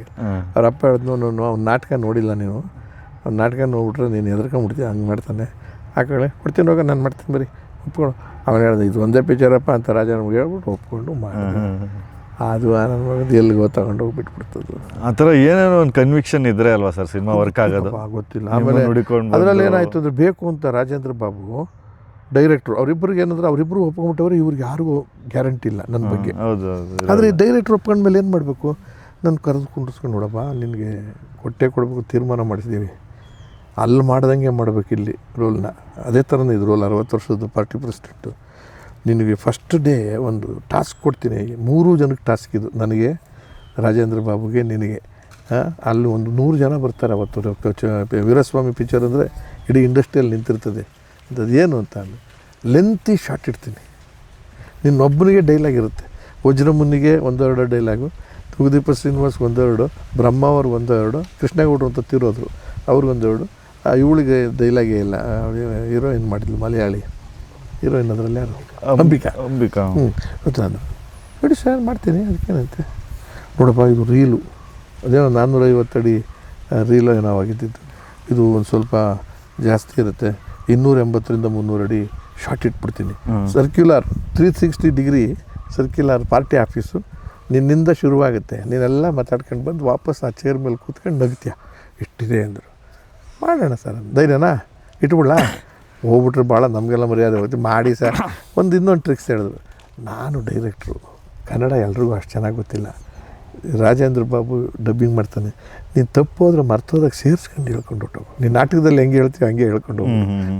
ಅವ್ರ ಅಪ್ಪ ಹೇಳಿದ್ನು ನಾನು ಅವ್ನ ನಾಟಕ ನೋಡಿಲ್ಲ ನೀನು. ಅವ್ನ ನಾಟಕ ನೋಡ್ಬಿಟ್ರೆ ನೀನು ಎದ್ರಕೊಂಡ್ಬಿಡ್ತೀಯ ಹಂಗೆ ಮಾಡ್ತಾನೆ. ಹಾಕೊಳ್ಳೆ ಕೊಡ್ತೀನಿ ಹೋಗ ನಾನು ಮಾಡ್ತೀನಿ ಬರೀ. ಒಪ್ಕೊಂಡು. ಅವನು ಹೇಳ್ದೆ ಇದು ಒಂದೇ ಪಿಕ್ಚರಪ್ಪ ಅಂತ ರಾಜ ನಮ್ಗೆ ಹೇಳ್ಬಿಟ್ಟು ಒಪ್ಕೊಂಡು ಮಾಡಿ ಅದು ನನ್ನ ಮಗದು ಎಲ್ಲಿಗೋ ತಗೊಂಡು ಹೋಗಿ ಬಿಟ್ಬಿಡ್ತದ್ದು ಆ ಥರ ಏನೇನೋ ಒಂದು ಕನ್ವಿಕ್ಷನ್ ಇದ್ರೆ ಅಲ್ವಾ ಸರ್ ಸಿನಿಮಾ ವರ್ಕ್ ಆಗೋದು? ಗೊತ್ತಿಲ್ಲ. ಆಮೇಲೆ ನೋಡಿಕೊಂಡು ಅದರಲ್ಲಿ ಏನಾಯ್ತು ಅಂದ್ರೆ ಬೇಕು ಅಂತ ರಾಜೇಂದ್ರ ಬಾಬು ಡೈರೆಕ್ಟ್ರು ಅವರಿಬ್ಬರಿಗೆ ಏನಂದ್ರೆ ಅವರಿಬ್ಬರು ಒಪ್ಕೊಂಡ್ಬಿಟ್ಟವ್ರೆ ಇವ್ರಿಗೆ ಯಾರಿಗೂ ಗ್ಯಾರಂಟಿ ಇಲ್ಲ ನನ್ನ ಬಗ್ಗೆ. ಹೌದು ಹೌದು ಆದರೆ ಈ ಒಪ್ಕೊಂಡ ಒಪ್ಕೊಂಡ್ಮೇಲೆ ಏನು ಮಾಡಬೇಕು? ನಾನು ಕರೆದು ಕುಂಡಿಸ್ಕೊಂಡು ನೋಡಪ್ಪ ನಿನಗೆ ಕೊಟ್ಟೆ ಕೊಡಬೇಕು ತೀರ್ಮಾನ ಮಾಡಿಸಿದ್ದೀವಿ ಅಲ್ಲಿ ಮಾಡ್ದಂಗೆ ಮಾಡಬೇಕು ಇಲ್ಲಿ ರೋಲ್ನ ಅದೇ ಥರನೇ ಇದು ರೋಲ್ ಅರವತ್ತು ವರ್ಷದ ಪಾರ್ಟಿ ಪ್ರೆಸಿಡೆಂಟು ನಿನಗೆ ಫಸ್ಟ್ ಡೇ ಒಂದು ಟಾಸ್ಕ್ ಕೊಡ್ತೀನಿ. ಮೂರು ಜನಕ್ಕೆ ಟಾಸ್ಕ್ ಇದು. ನನಗೆ, ರಾಜೇಂದ್ರ ಬಾಬುಗೆ, ನಿನಗೆ. ಅಲ್ಲಿ ಒಂದು ನೂರು ಜನ ಬರ್ತಾರೆ ಅವತ್ತು. ವೀರಸ್ವಾಮಿ ಪಿಕ್ಚರ್ ಅಂದರೆ ಇಡೀ ಇಂಡಸ್ಟ್ರಿಯಲ್ಲಿ ನಿಂತಿರ್ತದೆ. ಅಂಥದ್ದು ಏನು ಅಂತ ಅಲ್ಲಿ ಲೆಂತಿ ಶಾರ್ಟ್ ಇಡ್ತೀನಿ. ನಿನ್ನೊಬ್ಬನಿಗೆ ಡೈಲಾಗ್ ಇರುತ್ತೆ. ವಜ್ರಮುನಿಗೆ ಒಂದೆರಡು ಡೈಲಾಗು ತುಗುದೀಪ ಶ್ರೀನಿವಾಸ್ ಒಂದೆರಡು, ಬ್ರಹ್ಮ ಅವ್ರಿಗೆ ಒಂದೆರಡು, ಕೃಷ್ಣಗೌಡರು ಅಂತ ತಿರೋದ್ರು. ಅವ್ರಿಗೊಂದೆರಡು ಇವಳಿಗೆ ಡೈಲಾಗೇ ಇಲ್ಲ. ಹೀರೋಯಿನ್ ಮಾಡಿದ್ಲು? ಮಲಯಾಳಿ. ಹೀರೋಯಿನ್ ಅದರಲ್ಲಿ ಯಾರು? ಅಂಬಿಕಾ. ಅಂಬಿಕಾ. ಹ್ಞೂ ಗೊತ್ತಾ ನಾನು. ನೋಡಿ ಸರ್ ಮಾಡ್ತೀನಿ ಅದಕ್ಕೇನಂತೆ. ನೋಡಪ್ಪ ಇದು ರೀಲು. ಅದೇನೋ ನಾನ್ನೂರೈವತ್ತಡಿ ರೀಲು ಏನೋ ಆಗಿದ್ದಿತ್ತು. ಇದು ಒಂದು ಸ್ವಲ್ಪ ಜಾಸ್ತಿ ಇರುತ್ತೆ. ಇನ್ನೂರ ಎಂಬತ್ತರಿಂದ ಮುನ್ನೂರು ಅಡಿ short ಇಟ್ಬಿಡ್ತೀನಿ. Circular three sixty degree circular party office ನಿನ್ನಿಂದ ಶುರುವಾಗುತ್ತೆ. ನೀನೆಲ್ಲ ಮಾತಾಡ್ಕೊಂಡು ಬಂದು ವಾಪಸ್ ಆ ಚೇರ್ ಮೇಲೆ ಕೂತ್ಕೊಂಡು ನಗ್ತೀಯ. ಇಷ್ಟಿದೆ ಅಂದರು. ಮಾಡೋಣ ಸರ್ ಧೈರ್ಯನಾ? ಇಟ್ಬಿಡ್ಲಾ? ಹೋಗ್ಬಿಟ್ರೆ ಭಾಳ ನಮಗೆಲ್ಲ ಮರ್ಯಾದೆ ಹೋಗುತ್ತೆ ಮಾಡಿ ಸರ್. ಒಂದು ಇನ್ನೊಂದು ಟ್ರಿಕ್ಸ್ ಹೇಳಿದ್ರು. ನಾನು ಡೈರೆಕ್ಟ್ರು ಕನ್ನಡ ಎಲ್ರಿಗೂ ಅಷ್ಟು ಚೆನ್ನಾಗಿ ಗೊತ್ತಿಲ್ಲ. ರಾಜೇಂದ್ರ ಬಾಬು ಡಬ್ಬಿಂಗ್ ಮಾಡ್ತಾನೆ. ನೀನು ತಪ್ಪು ಹೋದ್ರೆ ಮರ್ತೋದಾಗ ಸೇರಿಸ್ಕೊಂಡು ಹೇಳ್ಕೊಂಡು ಹೊಟ್ಟೋಗು ನೀನು ನಾಟಕದಲ್ಲಿ ಹೆಂಗೆ ಹೇಳ್ತೀವಿ ಹಂಗೆ ಹೇಳ್ಕೊಂಡು ಹೋಗು.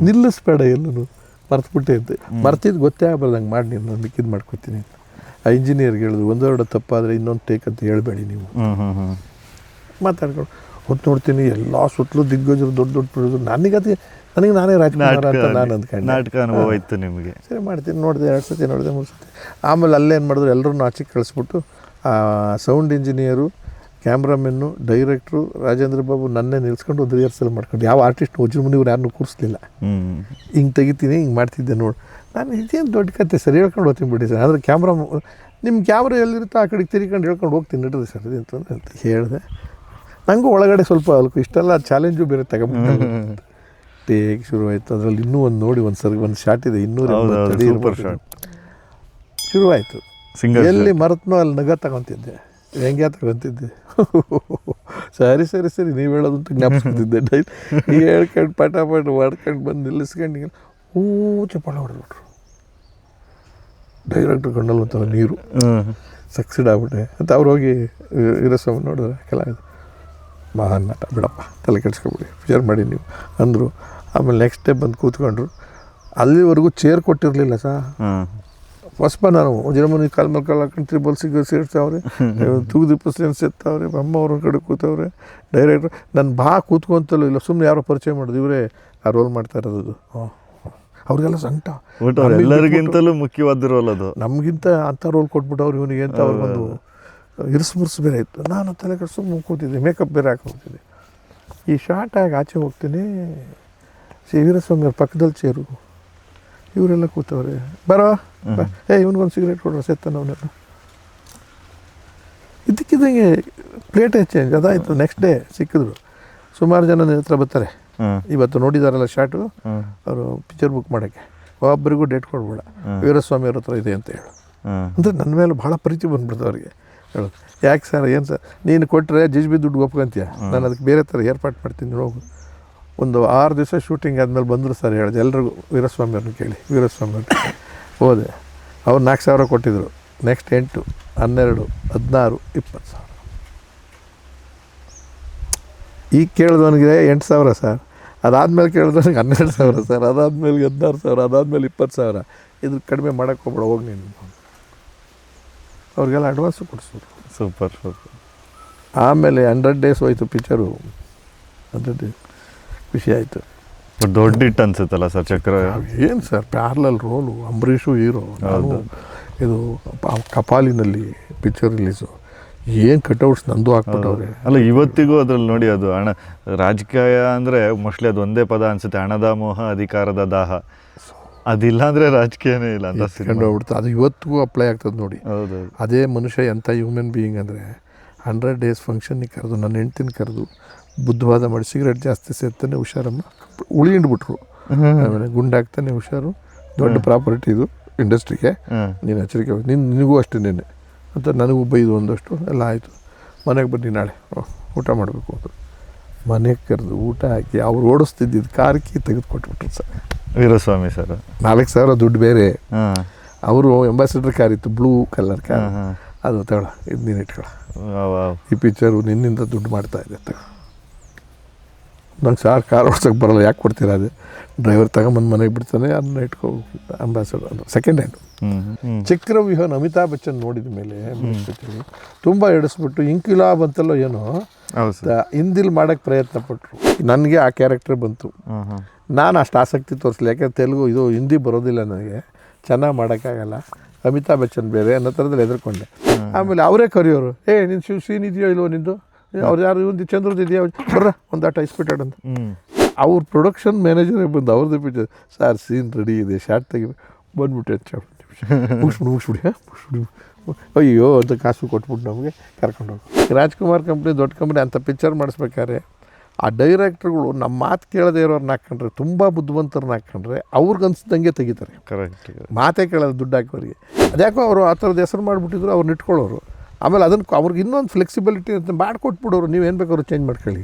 ನಿಲ್ಲಿಸ್ಬೇಡ ಎಲ್ಲೂ ಮರ್ತುಬಿಟ್ಟೆ ಅಂತ. ಮರ್ತಿದ್ದು ಗೊತ್ತೇ ಆಗಬಾರ್ದಂಗೆ ಮಾಡಿ ನೀನು ನಾನು ಮಿಕ್ಕಿದ್ದು ಮಾಡ್ಕೊತೀನಿ ಅಂತ. ಆ ಇಂಜಿನಿಯರ್ಗೆ ಹೇಳಿದ್ರು ಒಂದೆರಡು ತಪ್ಪಾದರೆ ಇನ್ನೊಂದು ಟೇಕ್ ಅಂತ ಹೇಳಬೇಡಿ ನೀವು. ಮಾತಾಡ್ಕೊಂಡು. ಹೊತ್ತು ನೋಡ್ತೀನಿ ಎಲ್ಲ ಸುತ್ತಲೂ ದಿಗ್ಗಜರು ದೊಡ್ಡ ದೊಡ್ಡ ಪ್ರೊಡ್ಯೂಸರ್ ನನಗದು ನನಗೆ ನಾನೇ ರಾಜ್ಕುಮಾರ್ ಅಂತ ನಾನು ಅಂದ್ಕೊಂಡೆ. ನಾಟಕ ಅನುಭವ ಇತ್ತು ನಿಮಗೆ. ಸರಿ ಮಾಡ್ತೀನಿ. ನೋಡಿದೆ ಎರಡು ಸತಿ ನೋಡಿದೆ ಮೂರು ಸತಿ. ಆಮೇಲೆ ಅಲ್ಲೇನು ಮಾಡಿದ್ರು ಎಲ್ಲರೂ ಆಚೆ ಕಳಿಸ್ಬಿಟ್ಟು ಆ sound engineer cameraman director Rajendra Babu ನನ್ನೇ ನಿಲ್ಸ್ಕೊಂಡು ಒಂದು ರಿಹರ್ಸಲ್ ಮಾಡ್ಕೊಂಡು. ಯಾವ ಆರ್ಟಿಸ್ಟ್ ವಜ್ರ ಇವ್ರು ಯಾರನ್ನೂ ಕೂರಿಸ್ಲಿಲ್ಲ ಹಿಂಗೆ ತೆಗಿತೀನಿ ಹಿಂಗೆ ಮಾಡ್ತಿದ್ದೆ ನೋಡಿ. ನಾನು ಇದೇನು ದೊಡ್ಡ ಕತೆ ಸರ್? ಹೇಳ್ಕೊಂಡು ಹೋಗ್ತೀನಿ ಬಿಡಿ ಸರ್. ಆದರೆ ಕ್ಯಾಮ್ರಾ ನಿಮ್ಮ ಕ್ಯಾಮ್ರಾ ಎಲ್ಲಿರುತ್ತೋ ಆ ಕಡೆಗೆ ತಿರ್ಕೊಂಡು ಹೇಳ್ಕೊಂಡು ಹೋಗ್ತೀನಿ. ನಡ್ರಿ ಸರ್ ಇದು ಅಂತ ಹೇಳಿದೆ. ನನಗೂ ಒಳಗಡೆ ಸ್ವಲ್ಪ ಅಲ್ಕು ಇಷ್ಟೆಲ್ಲ ಚಾಲೆಂಜು ಬೇರೆ ತಗೊಂಡ್ಬಿಟ್ಟು ಹೇಗೆ ಶುರುವಾಯಿತು ಅದರಲ್ಲಿ ಇನ್ನೂ ಒಂದು ನೋಡಿ ಒಂದು ಸರಿ ಒಂದು ಶಾಟ್ ಇದೆ ಇನ್ನೂರ ಸೂಪರ್ ಶಾಟ್ ಎಂಬತ್ತು. ಶುರುವಾಯಿತು. ಸಿಂಗಲ್ ಎಲ್ಲಿ ಮರೆತ್ನೋ ಅಲ್ಲಿ ನಗ ತಗೊತಿದ್ದೆ. ಹೆಂಗೆ ತಗೊತಿದ್ದೆ? ಸರಿ ಸರಿ ಸರಿ ನೀವು ಹೇಳೋದಂತ ಜ್ಞಾಪಿಸ್ಕೊತಿದ್ದೆ. ಡೈಲ್ ಈಗ ಹೇಳ್ಕೊಂಡು ಪಟ ಪಟ ಮಾಡ್ಕೊಂಡು ಬಂದು ನಿಲ್ಲಿಸ್ಕೊಂಡು ಹೂ ಚಪ್ಪಾಳ ಹೊಡೆದ್ಬಿಟ್ರು. ಡೈರೆಕ್ಟ್ರ್ ಕಣ್ಣಲ್ಲಿ ಒಂಥರ ನೀರು. ಸಕ್ಸೀಡ್ ಸಕ್ಸಿಡ್ ಆಗ್ಬಿಟ್ಟೆ ಅಂತ ಅವ್ರು ಹೋಗಿ ವೀರಸ್ವಾಮಿ ನೋಡಿದ್ರೆ ಕೆಲ ಮಹಾನ್ ನಟ ಬಿಡಪ್ಪ ತಲೆ ಕೆಡ್ಸ್ಕೊಬಿಡಿ ವಿಚಾರ ಮಾಡಿ ನೀವು. ಅಂದರು ಆಮೇಲೆ ನೆಕ್ಸ್ಟ್ ಡೇ ಬಂದು ಕೂತ್ಕೊಂಡ್ರು. ಅಲ್ಲಿವರೆಗೂ ಚೇರ್ ಕೊಟ್ಟಿರಲಿಲ್ಲ ಸಾ. ಹ್ಮ್. ಹೊಸಬ ನಾನು ಜರ್ಮನಿ ಕಾಲ್ ಮೇಲೆ ಕಾಲು ಹಾಕೊಂಡು ತ್ರಿಬಲ್ ಸಿಗ ಸೇರ್ತಾವ್ರೆ ತೂಗುದೀಪ ಸೇನ್ಸ್ ಸೇರ್ತಾವ್ರೆ ಬ್ರಹ್ಮ ಅವ್ರ ಕಡೆ ಕೂತವ್ರೆ. ಡೈರೆಕ್ಟ್ರು ನಾನು ಬಾ ಕೂತ್ಕೊಂತಲೂ ಇಲ್ಲ. ಸುಮ್ಮನೆ ಯಾರೋ ಪರಿಚಯ ಮಾಡೋದು. ಇವರೇ ಆ ರೋಲ್ ಮಾಡ್ತಾ ಇರೋದು. ಅವ್ರಿಗೆಲ್ಲ ಸಂಕಟ ಎಲ್ಲರಿಗಿಂತಲೂ ಮುಖ್ಯವಾದ ರೋಲ್ ಅದು. ನಮಗಿಂತ ಅಂಥ ರೋಲ್ ಕೊಟ್ಬಿಟ್ಟವ್ರು ಇವನಿಗೆ ಅಂತ ಅವ್ರಿಗೊಂದು ಇರಿಸು ಮುರ್ಸು ಬೇರೆ ಇತ್ತು. ನಾನು ತಲೆ ಕಡೆ ಸುಮ್ಮನೆ ಕೂತಿದ್ದೆ. ಮೇಕಪ್ ಬೇರೆ ಹಾಕೋತಿದ್ದೆ ಈ ಶಾರ್ಟ್ ಆಗಿ ಆಚೆ ಹೋಗ್ತೀನಿ. ಶ್ರೀ ವೀರಸ್ವಾಮಿ ಅವ್ರ ಪಕ್ಕದಲ್ಲಿ ಚೇರು. ಇವರೆಲ್ಲ ಕೂತವ್ರೆ. ಬರೋ ಬಾ. ಏ ಇವನಿಗೊಂದು ಸಿಗರೇಟ್ ಕೊಡ್ರ ಸೆತ್ತನ ಅವನೆಲ್ಲ ಇದಕ್ಕಿದ್ದಂಗೆ ಪ್ಲೇಟೇ ಚೇಂಜ್ ಅದಾಯಿತು ನೆಕ್ಸ್ಟ್ ಡೇ ಸಿಕ್ಕಿದ್ರು. ಸುಮಾರು ಜನ ನನ್ನ ಹತ್ರ ಬರ್ತಾರೆ. ಇವತ್ತು ನೋಡಿದಾರಲ್ಲ ಶಾರ್ಟು ಅವರು ಪಿಕ್ಚರ್ ಬುಕ್ ಮಾಡೋಕ್ಕೆ. ಒಬ್ಬರಿಗೂ ಡೇಟ್ ಕೊಡ್ಬೇಡ. ವೀರಸ್ವಾಮಿ ಅವ್ರ ಹತ್ರ ಇದೆ ಅಂತ ಹೇಳು. ಅಂದರೆ ನನ್ನ ಮೇಲೆ ಭಾಳ ಪ್ರೀತಿ ಬಂದ್ಬಿಡ್ತು ಅವ್ರಿಗೆ. ಹೇಳೋದು ಯಾಕೆ ಸರ್ ಏನು ಸರ್ ನೀನು ಕೊಟ್ಟರೆ ಜಿಜ್ಬಿ ದುಡ್ಡು ಒಪ್ಕೊಂತೀಯ? ನಾನು ಅದಕ್ಕೆ ಬೇರೆ ಥರ ಏರ್ಪಾಟ್ ಮಾಡ್ತೀನಿ ಹೋಗು ಒಂದು ಆರು ದಿವಸ ಶೂಟಿಂಗ್ ಆದಮೇಲೆ ಬಂದರು ಸರ್ ಹೇಳಿದೆ ಎಲ್ರಿಗೂ ವೀರಸ್ವಾಮಿಯವ್ರನ್ನ ಕೇಳಿ ವೀರಸ್ವಾಮಿ ಅವ್ರನ್ನ ಹೋದೆ. ಅವ್ರು ನಾಲ್ಕು ಸಾವಿರ ಕೊಟ್ಟಿದ್ದರು ನೆಕ್ಸ್ಟ್ ಎಂಟು ಹನ್ನೆರಡು ಹದಿನಾರು ಇಪ್ಪತ್ತು ಸಾವಿರ. ಈಗ ಕೇಳಿದವನಿಗೆ ಎಂಟು ಸಾವಿರ ಸರ್ ಅದಾದಮೇಲೆ ಕೇಳಿದವನಿಗೆ ಹನ್ನೆರಡು ಸಾವಿರ ಸರ್ ಅದಾದಮೇಲೆ ಹದಿನಾರು ಸಾವಿರ ಅದಾದಮೇಲೆ ಇಪ್ಪತ್ತು ಸಾವಿರ. ಇದ್ರ ಕಡಿಮೆ ಮಾಡೋಕ್ಕೆ ಹೋಗ್ಬೇಡ ಹೋಗಿ ನೀನು. ಅವ್ರಿಗೆಲ್ಲ ಅಡ್ವಾನ್ಸು ಕೊಡಿಸೋದು. ಸೂಪರ್ ಸೂಪರ್ ಆಮೇಲೆ ಹಂಡ್ರೆಡ್ ಡೇಸ್ ಹೋಯ್ತು ಪಿಕ್ಚರು ಹಂಡ್ರೆಡ್ ಡೇಸ್ ಖುಷಿ ಆಯಿತು. ಬಟ್ ದೊಡ್ಡ ಹಿಟ್ ಅನ್ಸುತ್ತಲ್ಲ ಸರ್ ಚಕ್ರ? ಏನು sir parallel role Ambareesh hero ನಾನು ಇದು ಕಪಾಲಿನಲ್ಲಿ ಪಿಕ್ಚರ್ ರಿಲೀಸು ಏನು ಕಟ್ಔಟ್ಸ್ ನಂದು ಹಾಕ್ಬಿಟ್ಟವ್ರೆ ಅಲ್ಲ ಇವತ್ತಿಗೂ ಅದ್ರಲ್ಲಿ ನೋಡಿ ಅದು ಹಣ ರಾಜಕೀಯ ಅಂದರೆ ಮೋಸ್ಟ್ಲಿ ಅದು ಒಂದೇ ಪದ ಅನಿಸುತ್ತೆ ಹಣದ ಮೋಹ ಅಧಿಕಾರದ ದಾಹ. ಅದಿಲ್ಲ ಅಂದರೆ ರಾಜಕೀಯನೇ ಇಲ್ಲ ಅಂತ ಕಂಡು ಹೋಗ್ಬಿಡ್ತು. ಅದು ಇವತ್ತಿಗೂ ಅಪ್ಲೈ ಆಗ್ತದೆ ನೋಡಿ. ಹೌದು ಅದೇ ಮನುಷ್ಯ ಎಂಥ ಹ್ಯೂಮನ್ ಬೀಯಿಂಗ್ ಅಂದರೆ ಹಂಡ್ರೆಡ್ ಡೇಸ್ ಫಂಕ್ಷನ್ನಿಗೆ ಕರೆದು ನನ್ನ ಹೆಂಡ್ತಿನ ಕರೆದು ಬುದ್ಧವಾದ ಮಾಡಿ ಸಿಗರೇಟ್ ಜಾಸ್ತಿ ಸೇರ್ತಾನೆ ಹುಷಾರಮ್ಮ. ಉಳಿಂಡ್ಬಿಟ್ರು ಆಮೇಲೆ ಗುಂಡಾಗ್ತಾನೆ ಹುಷಾರು. ದೊಡ್ಡ ಪ್ರಾಪರ್ಟಿ ಇದು ಇಂಡಸ್ಟ್ರಿಗೆ. ನೀನು ಎಚ್ಚರಿಕೆ ನಿನ್ನ ನಿನ್ ನಿನಗೂ ಅಷ್ಟೇ ನೆನೆ ಅಂತ ನನಗೂ ಬೈದು ಒಂದಷ್ಟು ಎಲ್ಲ ಆಯಿತು. ಮನೆಗೆ ಬನ್ನಿ ನಾಳೆ. ಊಟ ಮಾಡಬೇಕು ಅಂದರು ಮನೆಗೆ ಕರೆದು ಊಟ ಹಾಕಿ ಅವ್ರು ಓಡಿಸ್ತಿದ್ದಿದ್ದು ಕಾರ್ ಕೀ ತೆಗೆದು ಕೊಟ್ಬಿಟ್ರು ಸರ್. ವೀರಸ್ವಾಮಿ ಸರ್. ನಾಲ್ಕು ಸಾವಿರ ದುಡ್ಡು ಬೇರೆ. ಅವರು ಎಂಬಾಸಿಡರ್ ಕಾರ್ ಇತ್ತು ಬ್ಲೂ ಕಲರ್ ಕಾರ್ ಅದು ತಗೊಳ ಇದು ನೀನು ಇಟ್ಕೊಳ. ಈ ಪಿಕ್ಚರು ನಿನ್ನಿಂದ ದುಡ್ಡು ಮಾಡ್ತಾ ಇದೆ ತಗೋ ನಂಗೆ ಸಾರ್ ಕಾರ್ ಓಡ್ಸೋಕೆ ಬರಲ್ಲ ಯಾಕೆ ಕೊಡ್ತೀರಾ ಅದು? ಡ್ರೈವರ್ ತಗೊಂಬಂದು ಮನೆಗೆ ಬಿಡ್ತಾನೆ ಅದನ್ನ ಇಟ್ಕೋ ಅಂಬಾಸಡರ್ ಅದು ಸೆಕೆಂಡ್ ಹ್ಯಾಂಡ್ ಚಕ್ರವ್ಯೂಹನ್ ಅಮಿತಾಬ್ ಬಚ್ಚನ್ ನೋಡಿದ ಮೇಲೆ ತುಂಬ ಎಡಿಸ್ಬಿಟ್ಟು ಇಂಕಿಲಾಬ್ ಅಂತಲ್ಲೋ ಏನೋ ಹಿಂದಿಲ್ ಮಾಡೋಕ್ಕೆ ಪ್ರಯತ್ನ ಪಟ್ಟರು ನನಗೆ ಆ ಕ್ಯಾರೆಕ್ಟರ್ ಬಂತು. ನಾನು ಅಷ್ಟು ಆಸಕ್ತಿ ತೋರಿಸಲಿ ಯಾಕೆಂದ್ರೆ ತೆಲುಗು ಇದು ಹಿಂದಿ ಬರೋದಿಲ್ಲ ನನಗೆ. ಚೆನ್ನಾಗಿ ಮಾಡೋಕ್ಕಾಗಲ್ಲ. ಅಮಿತಾಬ್ ಬಚ್ಚನ್ ಬೇರೆ ಅನ್ನೋ ಥರದಲ್ಲಿ ಹೆದರ್ಕೊಂಡೆ. ಆಮೇಲೆ ಅವರೇ ಕರೆಯೋರು. ಏ ನಿನ್ನ ಶಿವ ಸೀನ್ ಇದೆಯೋ ಇಲ್ವೋ ನಿಂದು? ಅವ್ರು ಯಾರು ಇವಂದು ಚಂದ್ರದ ಇದೆಯಾ ಬರ್ರ ಒಂದು ಆಟ ಇಸ್ಬಿಟ್ಟಾಡ ಅಂತ ಅವ್ರ ಪ್ರೊಡಕ್ಷನ್ ಮ್ಯಾನೇಜರೇ ಬಂದು ಅವ್ರದ್ದು ಪಿಕ್ಚರ್ ಸರ್ ಸೀನ್ ರೆಡಿ ಇದೆ ಶಾರ್ಟ್ ತೆಗಿ ಬಂದ್ಬಿಟ್ಟೆ ಅಂತ ಮುಗಿಸ್ಬಿಡು ಮುಗಿಸ್ಬಿಡಿ ಹಾಂ ಮುಗಿಸ್ಬಿಡಿ. ಅಯ್ಯೋ ಅಂತ ಕಾಸು ಕೊಟ್ಬಿಟ್ಟು ನಮಗೆ ಕರ್ಕೊಂಡು ಹೋಗಿ. ರಾಜ್ಕುಮಾರ್ ಕಂಪ್ನಿ ದೊಡ್ಡ ಕಂಪ್ನಿ ಅಂಥ ಪಿಕ್ಚರ್ ಮಾಡಿಸ್ಬೇಕಾದ್ರೆ ಆ ಡೈರೆಕ್ಟ್ರ್ಗಳು ನಮ್ಮ ಮಾತು ಕೇಳದೇ ಇರೋರ್ನ ಹಾಕ್ಕೊಂಡ್ರೆ ತುಂಬ ಬುದ್ಧಿವಂತರನ್ನ ಹಾಕ್ಕೊಂಡ್ರೆ ಅವ್ರಿಗೆ ಅನ್ಸಿದಂಗೆ ತೆಗಿತಾರೆ. ಕರೆಕ್ಟ್ ಮಾತೇ ಕೇಳೋದು ದುಡ್ಡು ಹಾಕೋರಿಗೆ ಅದ್ಯಾಕೋ ಅವರು ಆ ಥರದ ಹೆಸರು ಮಾಡಿಬಿಟ್ಟಿದ್ರು ಅವ್ರನ್ನ ಇಟ್ಕೊಳ್ಳೋರು. ಆಮೇಲೆ ಅದನ್ನು ಅವ್ರಿಗೆ ಇನ್ನೊಂದು ಫ್ಲೆಕ್ಸಿಬಿಲಿಟಿ ಅಂತ ಮಾಡಿಕೊಟ್ಬಿಡೋರು ನೀವೇನು ಬೇಕಾದ್ರು ಚೇಂಜ್ ಮಾಡ್ಕೊಳ್ಳಿ.